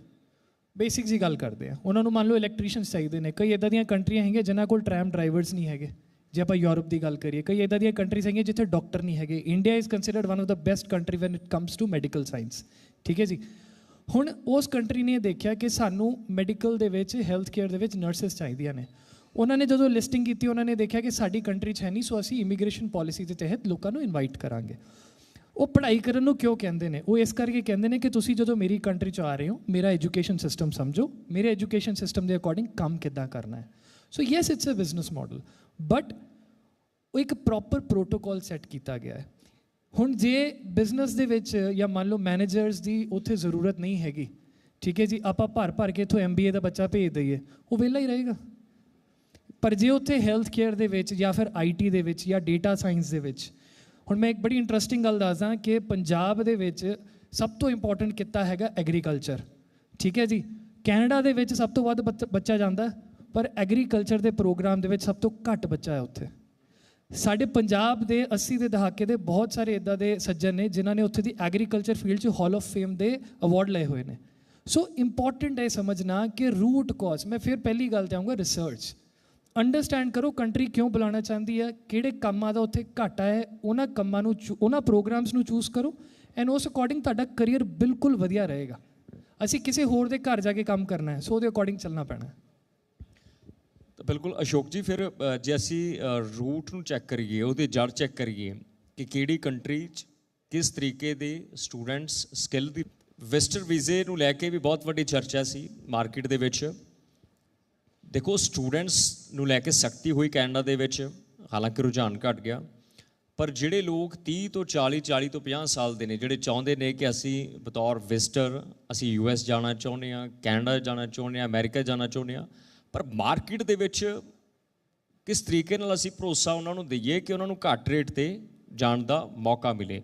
ਬੇਸਿਕ ਜੀ ਗੱਲ ਕਰਦੇ ਆ। ਉਹਨਾਂ ਨੂੰ ਮੰਨ ਲਓ ਇਲੈਕਟ੍ਰੀਸ਼ੀਅਨਸ ਚਾਹੀਦੇ ਨੇ। ਕਈ ਇਦਾਂ ਦੀਆਂ ਕੰਟਰੀਆਂ ਹੈਗੀਆਂ ਜਿਨ੍ਹਾਂ ਕੋਲ ਟ੍ਰੈਮ ਡਰਾਈਵਰਸ ਨਹੀਂ ਹੈਗੇ। ਜੇ ਆਪਾਂ ਯੂਰਪ ਦੀ ਗੱਲ ਕਰੀਏ, ਕਈ ਇਦਾਂ ਦੀਆਂ ਕੰਟਰੀਜ਼ ਹੈਗੀਆਂ ਜਿੱਥੇ ਡਾਕਟਰ ਨਹੀਂ ਹੈਗੇ। India is considered one of the best country when it comes to medical science ਠੀਕ ਹੈ ਜੀ? ਹੁਣ ਉਸ ਕੰਟਰੀ ਨੇ ਇਹ ਦੇਖਿਆ ਕਿ ਸਾਨੂੰ ਮੈਡੀਕਲ ਦੇ ਵਿੱਚ ਹੈਲਥ ਕੇਅਰ ਦੇ ਵਿੱਚ ਨਰਸਸ ਚਾਹੀਦੀਆਂ ਨੇ। ਉਹਨਾਂ ਨੇ ਜਦੋਂ ਲਿਸਟਿੰਗ ਕੀਤੀ, ਉਹਨਾਂ ਨੇ ਦੇਖਿਆ ਕਿ ਸਾਡੀ ਕੰਟਰੀ 'ਚ ਹੈ ਨਹੀਂ, ਸੋ ਅਸੀਂ ਇਮੀਗ੍ਰੇਸ਼ਨ ਪਾਲਿਸੀ ਦੇ ਤਹਿਤ ਲੋਕਾਂ ਨੂੰ ਇਨਵਾਈਟ ਕਰਾਂਗੇ। ਉਹ ਪੜ੍ਹਾਈ ਕਰਨ ਨੂੰ ਕਿਉਂ ਕਹਿੰਦੇ ਨੇ? ਉਹ ਇਸ ਕਰਕੇ ਕਹਿੰਦੇ ਨੇ ਕਿ ਤੁਸੀਂ ਜਦੋਂ ਮੇਰੀ ਕੰਟਰੀ 'ਚ ਆ ਰਹੇ ਹੋ, ਮੇਰਾ ਐਜੂਕੇਸ਼ਨ ਸਿਸਟਮ ਸਮਝੋ, ਮੇਰੇ ਐਜੂਕੇਸ਼ਨ ਸਿਸਟਮ ਦੇ ਅਕੋਰਡਿੰਗ ਕੰਮ ਕਿੱਦਾਂ ਕਰਨਾ ਹੈ? So yes it's a business model but ਉਹ ਇੱਕ ਪ੍ਰੋਪਰ ਪ੍ਰੋਟੋਕਾਲ ਸੈੱਟ ਕੀਤਾ ਗਿਆ ਹੈ। ਹੁਣ ਜੇ ਬਿਜ਼ਨਸ ਦੇ ਵਿੱਚ ਜਾਂ ਮੰਨ ਲਓ ਮੈਨੇਜਰਸ ਦੀ ਉੱਥੇ ਜ਼ਰੂਰਤ ਨਹੀਂ ਹੈਗੀ, ਠੀਕ ਹੈ ਜੀ, ਆਪਾਂ ਭਰ ਭਰ ਕੇ ਇੱਥੋਂ ਐਮਬੀਏ ਦਾ ਬੱਚਾ ਭੇਜ ਦਈਏ, ਉਹ ਵਿਹਲਾ ਹੀ ਰਹੇਗਾ। ਪਰ ਜੇ ਉੱਥੇ ਹੈਲਥ ਕੇਅਰ ਦੇ ਵਿੱਚ ਜਾਂ ਫਿਰ ਆਈਟੀ ਦੇ ਵਿੱਚ ਜਾਂ ਡੇਟਾ ਸਾਇੰਸ ਦੇ ਵਿੱਚ ਹੁਣ ਮੈਂ ਇੱਕ ਬੜੀ ਇੰਟਰਸਟਿੰਗ ਗੱਲ ਦੱਸਦਾ ਕਿ ਪੰਜਾਬ ਦੇ ਵਿੱਚ ਸਭ ਤੋਂ ਇੰਪੋਰਟੈਂਟ ਕਿੱਤਾ ਹੈਗਾ ਐਗਰੀਕਲਚਰ ਠੀਕ ਹੈ ਜੀ? ਕੈਨੇਡਾ ਦੇ ਵਿੱਚ ਸਭ ਤੋਂ ਵੱਧ ਬੱਚਾ ਜਾਂਦਾ, ਪਰ ਐਗਰੀਕਲਚਰ ਦੇ ਪ੍ਰੋਗਰਾਮ ਦੇ ਵਿੱਚ ਸਭ ਤੋਂ ਘੱਟ ਬੱਚਾ ਹੈ ਉੱਥੇ। ਸਾਡੇ ਪੰਜਾਬ ਦੇ 80 ਦੇ ਦਹਾਕੇ ਦੇ ਬਹੁਤ ਸਾਰੇ ਇਦਾਂ ਦੇ ਸੱਜਣ ਨੇ ਜਿਨ੍ਹਾਂ ਨੇ ਉੱਥੇ ਦੀ ਐਗਰੀਕਲਚਰ ਫੀਲਡ 'ਚ ਹਾਲ ਆਫ ਫੇਮ ਦੇ ਅਵਾਰਡ ਲਏ ਹੋਏ ਨੇ। ਸੋ ਇੰਪੋਰਟੈਂਟ ਹੈ ਸਮਝਣਾ ਕਿ ਰੂਟ ਕਾਜ਼ ਮੈਂ ਫਿਰ ਪਹਿਲੀ ਗੱਲ ਤੇ ਆਉਂਗਾ ਰਿਸਰਚ ਅੰਡਰਸਟੈਂਡ ਕਰੋ ਕੰਟਰੀ ਕਿਉਂ ਬੁਲਾਉਣਾ ਚਾਹੁੰਦੀ ਹੈ, ਕਿਹੜੇ ਕੰਮਾਂ ਦਾ ਉੱਥੇ ਘਾਟਾ ਹੈ, ਉਹਨਾਂ ਕੰਮਾਂ ਨੂੰ ਚੂ- ਉਹਨਾਂ ਪ੍ਰੋਗਰਾਮਸ ਨੂੰ ਚੂਜ਼ ਕਰੋ ਐਂਡ ਉਸ ਅਕੋਰਡਿੰਗ ਤੁਹਾਡਾ ਕੈਰੀਅਰ ਬਿਲਕੁਲ ਵਧੀਆ ਰਹੇਗਾ। ਅਸੀਂ ਕਿਸੇ ਹੋਰ ਦੇ ਘਰ ਜਾ ਕੇ ਕੰਮ ਕਰਨਾ ਹੈ ਸੋ ਉਹਦੇ ਅਕੋਰਡਿੰਗ ਚੱਲਣਾ ਪੈਣਾ ਹੈ। ਤਾਂ ਬਿਲਕੁਲ ਅਸ਼ੋਕ ਜੀ, ਫਿਰ ਜੇ ਅਸੀਂ ਰੂਟ ਨੂੰ ਚੈੱਕ ਕਰੀਏ, ਉਹਦੇ ਜੜ ਚੈੱਕ ਕਰੀਏ, ਕਿ ਕਿਹੜੀ ਕੰਟਰੀ 'ਚ ਕਿਸ ਤਰੀਕੇ ਦੇ ਸਟੂਡੈਂਟਸ ਸਕਿੱਲ ਦੀ ਵੈਸਟਰ ਵੀਜ਼ੇ ਨੂੰ ਲੈ ਕੇ ਵੀ ਬਹੁਤ ਵੱਡੀ ਚਰਚਾ ਸੀ ਮਾਰਕੀਟ ਦੇ ਵਿੱਚ। ਦੇਖੋ ਸਟੂਡੈਂਟਸ ਨੂੰ ਲੈ ਕੇ ਸਖਤੀ ਹੋਈ ਕੈਨੇਡਾ ਦੇ ਵਿੱਚ, ਹਾਲਾਂਕਿ ਰੁਝਾਨ ਘਟ ਗਿਆ, ਪਰ ਜਿਹੜੇ ਲੋਕ 30 ਤੋਂ 40 40 ਤੋਂ 50 ਸਾਲ ਦੇ ਨੇ, ਜਿਹੜੇ ਚਾਹੁੰਦੇ ਨੇ ਕਿ ਅਸੀਂ ਬਤੌਰ ਵਿਜ਼ਟਰ ਅਸੀਂ ਯੂਐਸ ਜਾਣਾ ਚਾਹੁੰਦੇ ਆ ਕੈਨੇਡਾ ਜਾਣਾ ਚਾਹੁੰਦੇ ਆ ਅਮਰੀਕਾ ਜਾਣਾ ਚਾਹੁੰਦੇ ਆ ਪਰ ਮਾਰਕੀਟ ਦੇ ਵਿੱਚ ਕਿਸ ਤਰੀਕੇ ਨਾਲ ਅਸੀਂ ਭਰੋਸਾ ਉਹਨਾਂ ਨੂੰ ਦਈਏ ਕਿ ਉਹਨਾਂ ਨੂੰ ਘੱਟ ਰੇਟ ਤੇ ਜਾਣ ਦਾ ਮੌਕਾ ਮਿਲੇ?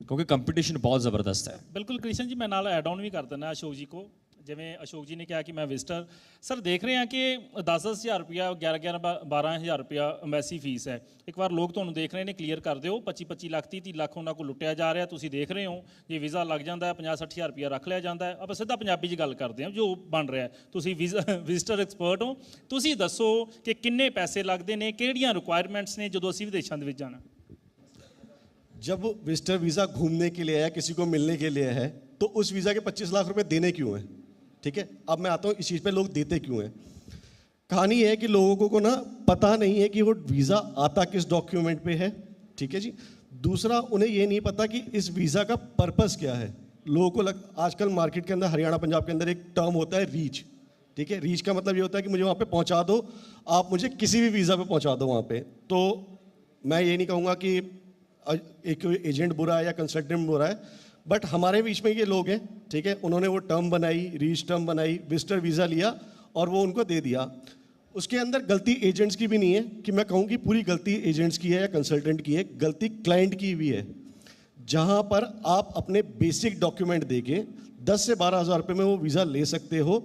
ਕਿਉਂਕਿ ਕੰਪੀਟੀਸ਼ਨ ਬਹੁਤ ਜ਼ਬਰਦਸਤ ਹੈ। ਬਿਲਕੁਲ ਕ੍ਰਿਸ਼ਨ ਜੀ, ਮੈਂ ਨਾਲ ਐਡ ਆਨ ਵੀ ਕਰ ਦਿੰਦਾ ਅਸ਼ੋਕ ਜੀ ਕੋ। ਜਿਵੇਂ ਅਸ਼ੋਕ ਜੀ ਨੇ ਕਿਹਾ ਕਿ ਮੈਂ ਵਿਜ਼ਟਰ ਸਰ ਦੇਖ ਰਹੇ ਹਾਂ ਕਿ 10-10000 ਰੁਪਿਆ 11-11 12000 ਰੁਪਿਆ ਐਮਬੈਸੀ ਫੀਸ ਹੈ ਇੱਕ ਵਾਰ ਲੋਕ ਤੁਹਾਨੂੰ ਦੇਖ ਰਹੇ ਨੇ ਕਲੀਅਰ ਕਰ ਦਿਓ 25-25 ਲੱਖ 30 ਲੱਖ ਉਹਨਾਂ ਕੋਲ ਲੁੱਟਿਆ ਜਾ ਰਿਹਾ ਤੁਸੀਂ ਦੇਖ ਰਹੇ ਹੋ ਜੇ ਵੀਜ਼ਾ ਲੱਗ ਜਾਂਦਾ ਹੈ 50-60000 ਰੁਪਿਆ ਰੱਖ ਲਿਆ ਜਾਂਦਾ ਹੈ ਆਪਾਂ ਸਿੱਧਾ ਪੰਜਾਬੀ 'ਚ ਗੱਲ ਕਰਦੇ ਹਾਂ ਜੋ ਬਣ ਰਿਹਾ ਹੈ। ਤੁਸੀਂ ਵਿਜ਼ਟਰ ਐਕਸਪਰਟ ਹੋ ਤੁਸੀਂ ਦੱਸੋ ਕਿ ਕਿੰਨੇ ਪੈਸੇ ਲੱਗਦੇ ਨੇ ਕਿਹੜੀਆਂ ਰਿਕੁਆਇਰਮੈਂਟਸ ਨੇ ਜਦੋਂ ਅਸੀਂ ਵਿਦੇਸ਼ਾਂ ਦੇ ਵਿੱਚ ਜਾਣਾ जब विजिटर वीज़ा घूमने के लिए है किसी को मिलने के लिए है तो उस वीज़ा के 25 लाख रुपए देने क्यों हैं ठीक है? अब मैं आता हूँ, इस चीज़ पे लोग देते क्यों हैं? कहानी है कि लोगों को ना पता नहीं है कि वो वीज़ा आता किस डॉक्यूमेंट पे है, ठीक है जी? दूसरा, उन्हें ये नहीं पता कि इस वीज़ा का पर्पस क्या है। लोगों को लग, आजकल मार्केट के अंदर, हरियाणा, पंजाब के अंदर एक टर्म होता है रीच ठीक है? रीच का मतलब ये होता है कि मुझे वहाँ पे पहुँचा दो, आप मुझे किसी भी वीज़ा पे पहुँचा दो वहाँ पे। तो मैं ये नहीं कहूँगा कि एक एजेंट बुरा है या कंसल्टेंट बुरा है बट हमारे बीच में ये लोग हैं, ठीक है? उन्होंने वो टर्म बनाई रीच टर्म बनाई विजिटर वीज़ा लिया और वो उनको दे दिया। उसके अंदर गलती एजेंट्स की भी नहीं है कि मैं कहूँ कि पूरी गलती एजेंट्स की है या कंसल्टेंट की है, गलती क्लाइंट की भी है। जहाँ पर आप अपने बेसिक डॉक्यूमेंट देके 10 से बारह हज़ार रुपये में वो वीज़ा ले सकते हो।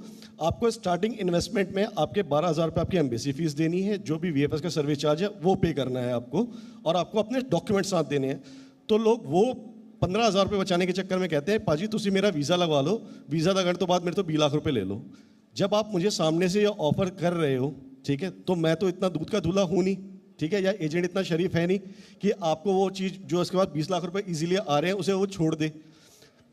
आपको स्टार्टिंग इन्वेस्टमेंट में आपके बारह हज़ार रुपये आपकी एम्बेसी फ़ीस देनी है, जो भी वी का सर्विस चार्ज है, वो पे करना है आपको और आपको अपने डॉक्यूमेंट्स साथ देने हैं। तो लोग वो पंद्रह हज़ार रुपये बचाने के चक्कर में कहते हैं, पाजी तुम्हें मेरा वीज़ा लगवा लो, वीज़ा लगाने तो बाद मेरे तो बीस लाख रुपये ले लो। जब आप मुझे सामने से ये ऑफ़र कर रहे हो, ठीक है तो मैं तो इतना दूध का दूल्हा हूँ नहीं, ठीक है, या एजेंट इतना शरीफ है नहीं कि आपको वो चीज़ जो उसके बाद बीस लाख रुपये ईजिली आ रहे हैं, उसे वो छोड़ दे।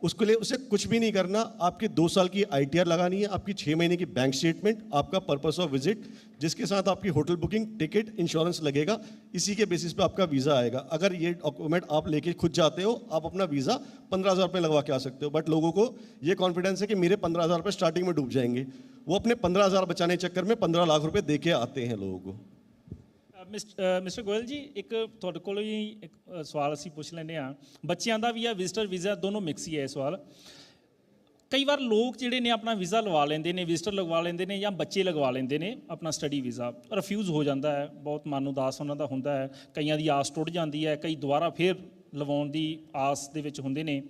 उसके लिए उसे कुछ भी नहीं करना। आपके दो साल की आईटीआर लगानी है, आपकी छः महीने की बैंक स्टेटमेंट आपका पर्पस ऑफ़ विज़िट जिसके साथ आपकी होटल बुकिंग टिकट इंश्योरेंस लगेगा, इसी के बेसिस पे आपका वीज़ा आएगा। अगर ये डॉक्यूमेंट आप लेके खुद जाते हो, आप अपना वीज़ा पंद्रह हज़ार रुपये लगवा के आ सकते हो। बट लोगों को ये कॉन्फिडेंस है कि मेरे पंद्रह हज़ार रुपये स्टार्टिंग में डूब जाएँगे। वो अपने पंद्रह हज़ार बचाने चक्कर में पंद्रह लाख रुपये दे के आते हैं लोगों को। ਮਿਸਟਰ ਗੋਇਲ ਜੀ, ਇੱਕ ਤੁਹਾਡੇ ਕੋਲ ਹੀ ਇੱਕ ਸਵਾਲ ਅਸੀਂ ਪੁੱਛ ਲੈਂਦੇ ਆ ਬੱਚਿਆਂ ਦਾ ਵੀ ਆ ਵਿਜ਼ਟਰ ਵੀਜ਼ਾ ਦੋਨੋਂ ਮਿਕਸ ਹੀ ਹੈ ਇਹ ਸਵਾਲ। ਕਈ ਵਾਰ ਲੋਕ ਜਿਹੜੇ ਨੇ ਆਪਣਾ ਵੀਜ਼ਾ ਲਵਾ ਲੈਂਦੇ ਨੇ ਵਿਜ਼ਟਰ ਲਗਵਾ ਲੈਂਦੇ ਨੇ ਜਾਂ ਬੱਚੇ ਲਗਵਾ ਲੈਂਦੇ ਨੇ, ਆਪਣਾ ਸਟੱਡੀ ਵੀਜ਼ਾ ਰਿਫਿਊਜ਼ ਹੋ ਜਾਂਦਾ ਹੈ, ਬਹੁਤ ਮਨ ਉਦਾਸ ਉਹਨਾਂ ਦਾ ਹੁੰਦਾ ਹੈ। ਕਈਆਂ ਦੀ ਆਸ ਟੁੱਟ ਜਾਂਦੀ ਹੈ, ਕਈ ਦੁਬਾਰਾ ਫੇਰ ਲਵਾਉਣ ਦੀ ਆਸ ਦੇ ਵਿੱਚ ਹੁੰਦੇ ਨੇ।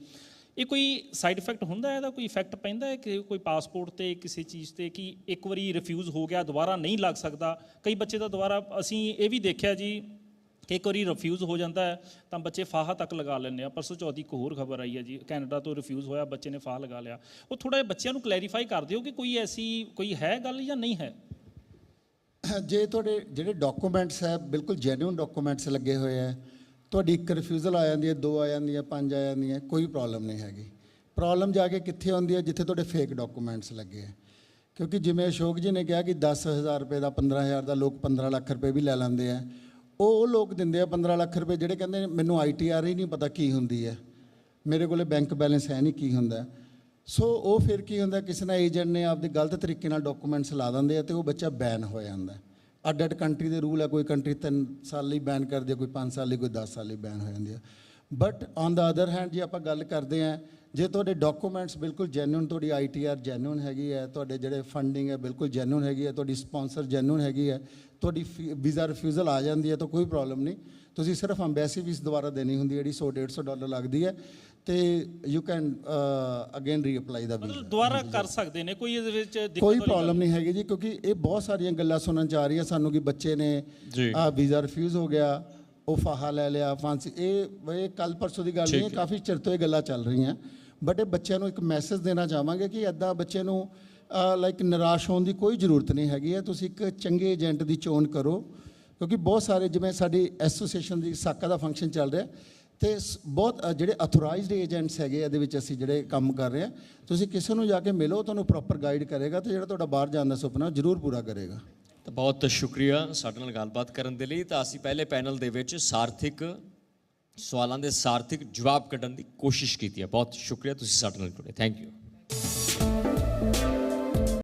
ਇਹ ਕੋਈ ਸਾਈਡ ਇਫੈਕਟ ਹੁੰਦਾ ਇਹਦਾ ਕੋਈ ਇਫੈਕਟ ਪੈਂਦਾ ਹੈ ਕਿ ਕੋਈ ਪਾਸਪੋਰਟ ਤੇ, ਕਿਸੇ ਚੀਜ਼ ਤੇ ਕਿ ਇੱਕ ਵਾਰੀ ਰਿਫਿਊਜ਼ ਹੋ ਗਿਆ, ਦੁਬਾਰਾ ਨਹੀਂ ਲੱਗ ਸਕਦਾ? ਕਈ ਬੱਚੇ ਤਾਂ ਦੁਬਾਰਾ, ਅਸੀਂ ਇਹ ਵੀ ਦੇਖਿਆ ਜੀ ਕਿ ਇੱਕ ਵਾਰੀ ਰਿਫਿਊਜ਼ ਹੋ ਜਾਂਦਾ ਹੈ, ਤਾਂ ਬੱਚੇ ਫਾਹਾ ਤੱਕ ਲਗਾ ਲੈਂਦੇ ਆ। ਪਰਸੋਂ ਚੌਥੀ ਇੱਕ ਹੋਰ ਖਬਰ ਆਈ ਹੈ ਜੀ, ਕੈਨੇਡਾ ਤੋਂ ਰਿਫਿਊਜ਼ ਹੋਇਆ, ਬੱਚੇ ਨੇ ਫਾਹ ਲਗਾ ਲਿਆ। ਉਹ ਥੋੜਾ ਜਿਹਾ ਬੱਚਿਆਂ ਨੂੰ ਕਲੈਰੀਫਾਈ ਕਰ ਦਿਓ ਕਿ ਕੋਈ ਐਸੀ, ਕੋਈ ਹੈ ਗੱਲ ਜਾਂ ਨਹੀਂ ਹੈ? ਜੇ ਤੁਹਾਡੇ ਜਿਹੜੇ ਡਾਕੂਮੈਂਟਸ ਹੈ, ਬਿਲਕੁਲ ਜੈਨੂਇਨ ਡਾਕੂਮੈਂਟਸ ਲੱਗੇ ਹੋਏ ਹੈ ਤੁਹਾਡੀ ਇੱਕ ਰਿਫਿਊਜ਼ਲ ਆ ਜਾਂਦੀ ਹੈ ਦੋ ਆ ਜਾਂਦੀ ਹੈ ਪੰਜ ਆ ਜਾਂਦੀ ਹੈ ਕੋਈ ਪ੍ਰੋਬਲਮ ਨਹੀਂ ਹੈਗੀ। ਪ੍ਰੋਬਲਮ ਜਾ ਕੇ ਕਿੱਥੇ ਆਉਂਦੀ ਹੈ? ਜਿੱਥੇ ਤੁਹਾਡੇ ਫੇਕ ਡਾਕੂਮੈਂਟਸ ਲੱਗੇ ਹੈ ਕਿਉਂਕਿ ਜਿਵੇਂ ਅਸ਼ੋਕ ਜੀ ਨੇ ਕਿਹਾ ਕਿ 10000 ਰੁਪਏ ਦਾ 15000 ਦਾ ਲੋਕ 15 ਲੱਖ ਰੁਪਏ ਵੀ ਲੈ ਲੈਂਦੇ ਆ। ਉਹ ਉਹ ਲੋਕ ਦਿੰਦੇ ਆ 15 ਲੱਖ ਰੁਪਏ ਜਿਹੜੇ ਕਹਿੰਦੇ ਨੇ, ਮੈਨੂੰ ਆਈਟੀਆਰ ਹੀ ਨਹੀਂ ਪਤਾ ਕੀ ਹੁੰਦੀ ਹੈ। ਮੇਰੇ ਕੋਲੇ ਬੈਂਕ ਬੈਲੈਂਸ ਹੈ ਨਹੀਂ ਕੀ ਹੁੰਦਾ ਸੋ ਉਹ ਫਿਰ ਕੀ ਹੁੰਦਾ ਕਿਸੇ ਨਾ ਏਜੰਟ ਨੇ ਆਪਦੇ ਗਲਤ ਤਰੀਕੇ ਨਾਲ ਡਾਕੂਮੈਂਟਸ ਲਾ ਦਿੰਦੇ ਆ ਤੇ ਉਹ ਬੱਚਾ ਬੈਨ ਹੋ ਜਾਂਦਾ ਅੱਡ ਅੱਡ ਕੰਟਰੀ ਦੇ ਰੂਲ ਹੈ ਕੋਈ ਕੰਟਰੀ 3 ਸਾਲ ਲਈ ਬੈਨ ਕਰਦੀ ਹੈ ਕੋਈ 5 ਸਾਲ ਲਈ, ਕੋਈ 10 ਸਾਲ ਲਈ ਬੈਨ ਹੋ ਜਾਂਦੀ ਹੈ but on the other hand ਜੇ ਆਪਾਂ ਗੱਲ ਕਰਦੇ ਹਾਂ ਜੇ ਤੁਹਾਡੇ ਡਾਕੂਮੈਂਟਸ ਬਿਲਕੁਲ ਜੈਨੂਇਨ ਤੁਹਾਡੀ ਆਈਟੀਆਰ ਜੈਨੂਇਨ ਹੈਗੀ ਹੈ ਤੁਹਾਡੇ ਜਿਹੜੇ ਫੰਡਿੰਗ ਹੈ ਬਿਲਕੁਲ ਜੈਨੂਇਨ ਹੈਗੀ ਹੈ ਤੁਹਾਡੀ ਸਪਾਂਸਰ ਜੈਨੂਇਨ ਹੈਗੀ ਹੈ ਤੁਹਾਡੀ ਵੀਜ਼ਾ ਰਿਫਿਊਜ਼ਲ ਆ ਜਾਂਦੀ ਹੈ ਤਾਂ ਕੋਈ ਪ੍ਰੋਬਲਮ ਨਹੀਂ। ਤੁਸੀਂ ਸਿਰਫ ਅੰਬੈਸੀ ਫੀਸ ਦੁਬਾਰਾ ਦੇਣੀ ਹੁੰਦੀ ਹੈ ਜਿਹੜੀ 100 150 ਡਾਲਰ ਲੱਗਦੀ ਹੈ ਤੇ you can again reapply the visa ਮਤਲਬ ਦੁਬਾਰਾ ਕਰ ਸਕਦੇ ਨੇ ਕੋਈ ਇਹਦੇ ਵਿੱਚ ਦਿੱਕਤ ਕੋਈ ਵਾਲੀ ਗੱਲ ਪ੍ਰੋਬਲਮ ਨਹੀਂ। ਹੈਗੀ ਜੀ ਕਿਉਂਕਿ ਇਹ ਬਹੁਤ ਸਾਰੀਆਂ ਗੱਲਾਂ ਸੁਣਨ ਚ ਆ ਰਹੀਆਂ। ਸਾਨੂੰ ਕਿ ਬੱਚੇ ਨੇ ਜੀ। ਆ ਵੀਜ਼ਾ ਰਿਫਿਊਜ਼ ਹੋ ਗਿਆ ਉਹ ਫਾਹਾ ਲੈ ਲਿਆ ਫਾਂਸੀ। ਇਹ ਇਹ ਕੱਲ ਪਰਸੋਂ ਦੀ ਗੱਲ ਨਹੀਂ ਹੈ। ਕਾਫੀ ਚਿਰ ਤੋਂ ਇਹ ਗੱਲਾਂ ਚੱਲ ਰਹੀਆਂ। ਬਟ ਇਹ ਬੱਚਿਆਂ ਨੂੰ ਇੱਕ ਮੈਸੇਜ ਦੇਣਾ ਚਾਹਾਂਗੇ ਕਿ ਐਦਾਂ ਬੱਚੇ ਨੂੰ ਲਾਈਕ ਨਿਰਾਸ਼ ਹੋਣ ਦੀ ਕੋਈ ਜ਼ਰੂਰਤ ਨਹੀਂ ਹੈਗੀ ਹੈ। ਤੁਸੀਂ ਇੱਕ ਚੰਗੇ ਏਜੰਟ ਦੀ ਚੋਣ ਕਰੋ ਕਿਉਂਕਿ ਬਹੁਤ ਸਾਰੇ ਜਿਵੇਂ ਸਾਡੀ ਐਸੋਸੀਏਸ਼ਨ ਦੀ ਸਾਕਾ ਦਾ ਫੰਕਸ਼ਨ ਚੱਲ ਰਿਹਾ ਤੇ ਸ- ਬਹੁਤ ਜਿਹੜੇ ਅਥੋਰਾਈਜ਼ਡ ਏਜੰਟਸ ਹੈਗੇ ਇਹਦੇ ਵਿੱਚ ਅਸੀਂ ਜਿਹੜੇ ਕੰਮ ਕਰ ਰਹੇ ਆ, ਤੁਸੀਂ ਕਿਸੇ ਨੂੰ ਜਾ ਕੇ ਮਿਲੋ ਤੁਹਾਨੂੰ ਪ੍ਰੋਪਰ ਗਾਈਡ ਕਰੇਗਾ ਤੇ ਜਿਹੜਾ ਤੁਹਾਡਾ ਬਾਹਰ ਜਾਣ ਦਾ ਸੁਪਨਾ, ਉਹ ਜ਼ਰੂਰ ਪੂਰਾ ਕਰੇਗਾ। ਤਾਂ ਬਹੁਤ ਸ਼ੁਕਰੀਆ ਸਾਡੇ ਨਾਲ ਗੱਲਬਾਤ ਕਰਨ ਦੇ ਲਈ। ਤਾਂ ਅਸੀਂ ਪਹਿਲੇ ਪੈਨਲ ਦੇ ਵਿੱਚ ਸਾਰਥਿਕ ਸਵਾਲਾਂ ਦੇ ਸਾਰਥਿਕ ਜਵਾਬ ਕੱਢਣ ਦੀ ਕੋਸ਼ਿਸ਼ ਕੀਤੀ ਹੈ ਬਹੁਤ ਸ਼ੁਕਰੀਆ ਤੁਸੀਂ ਸਾਡੇ ਨਾਲ ਜੁੜੇ। Thank you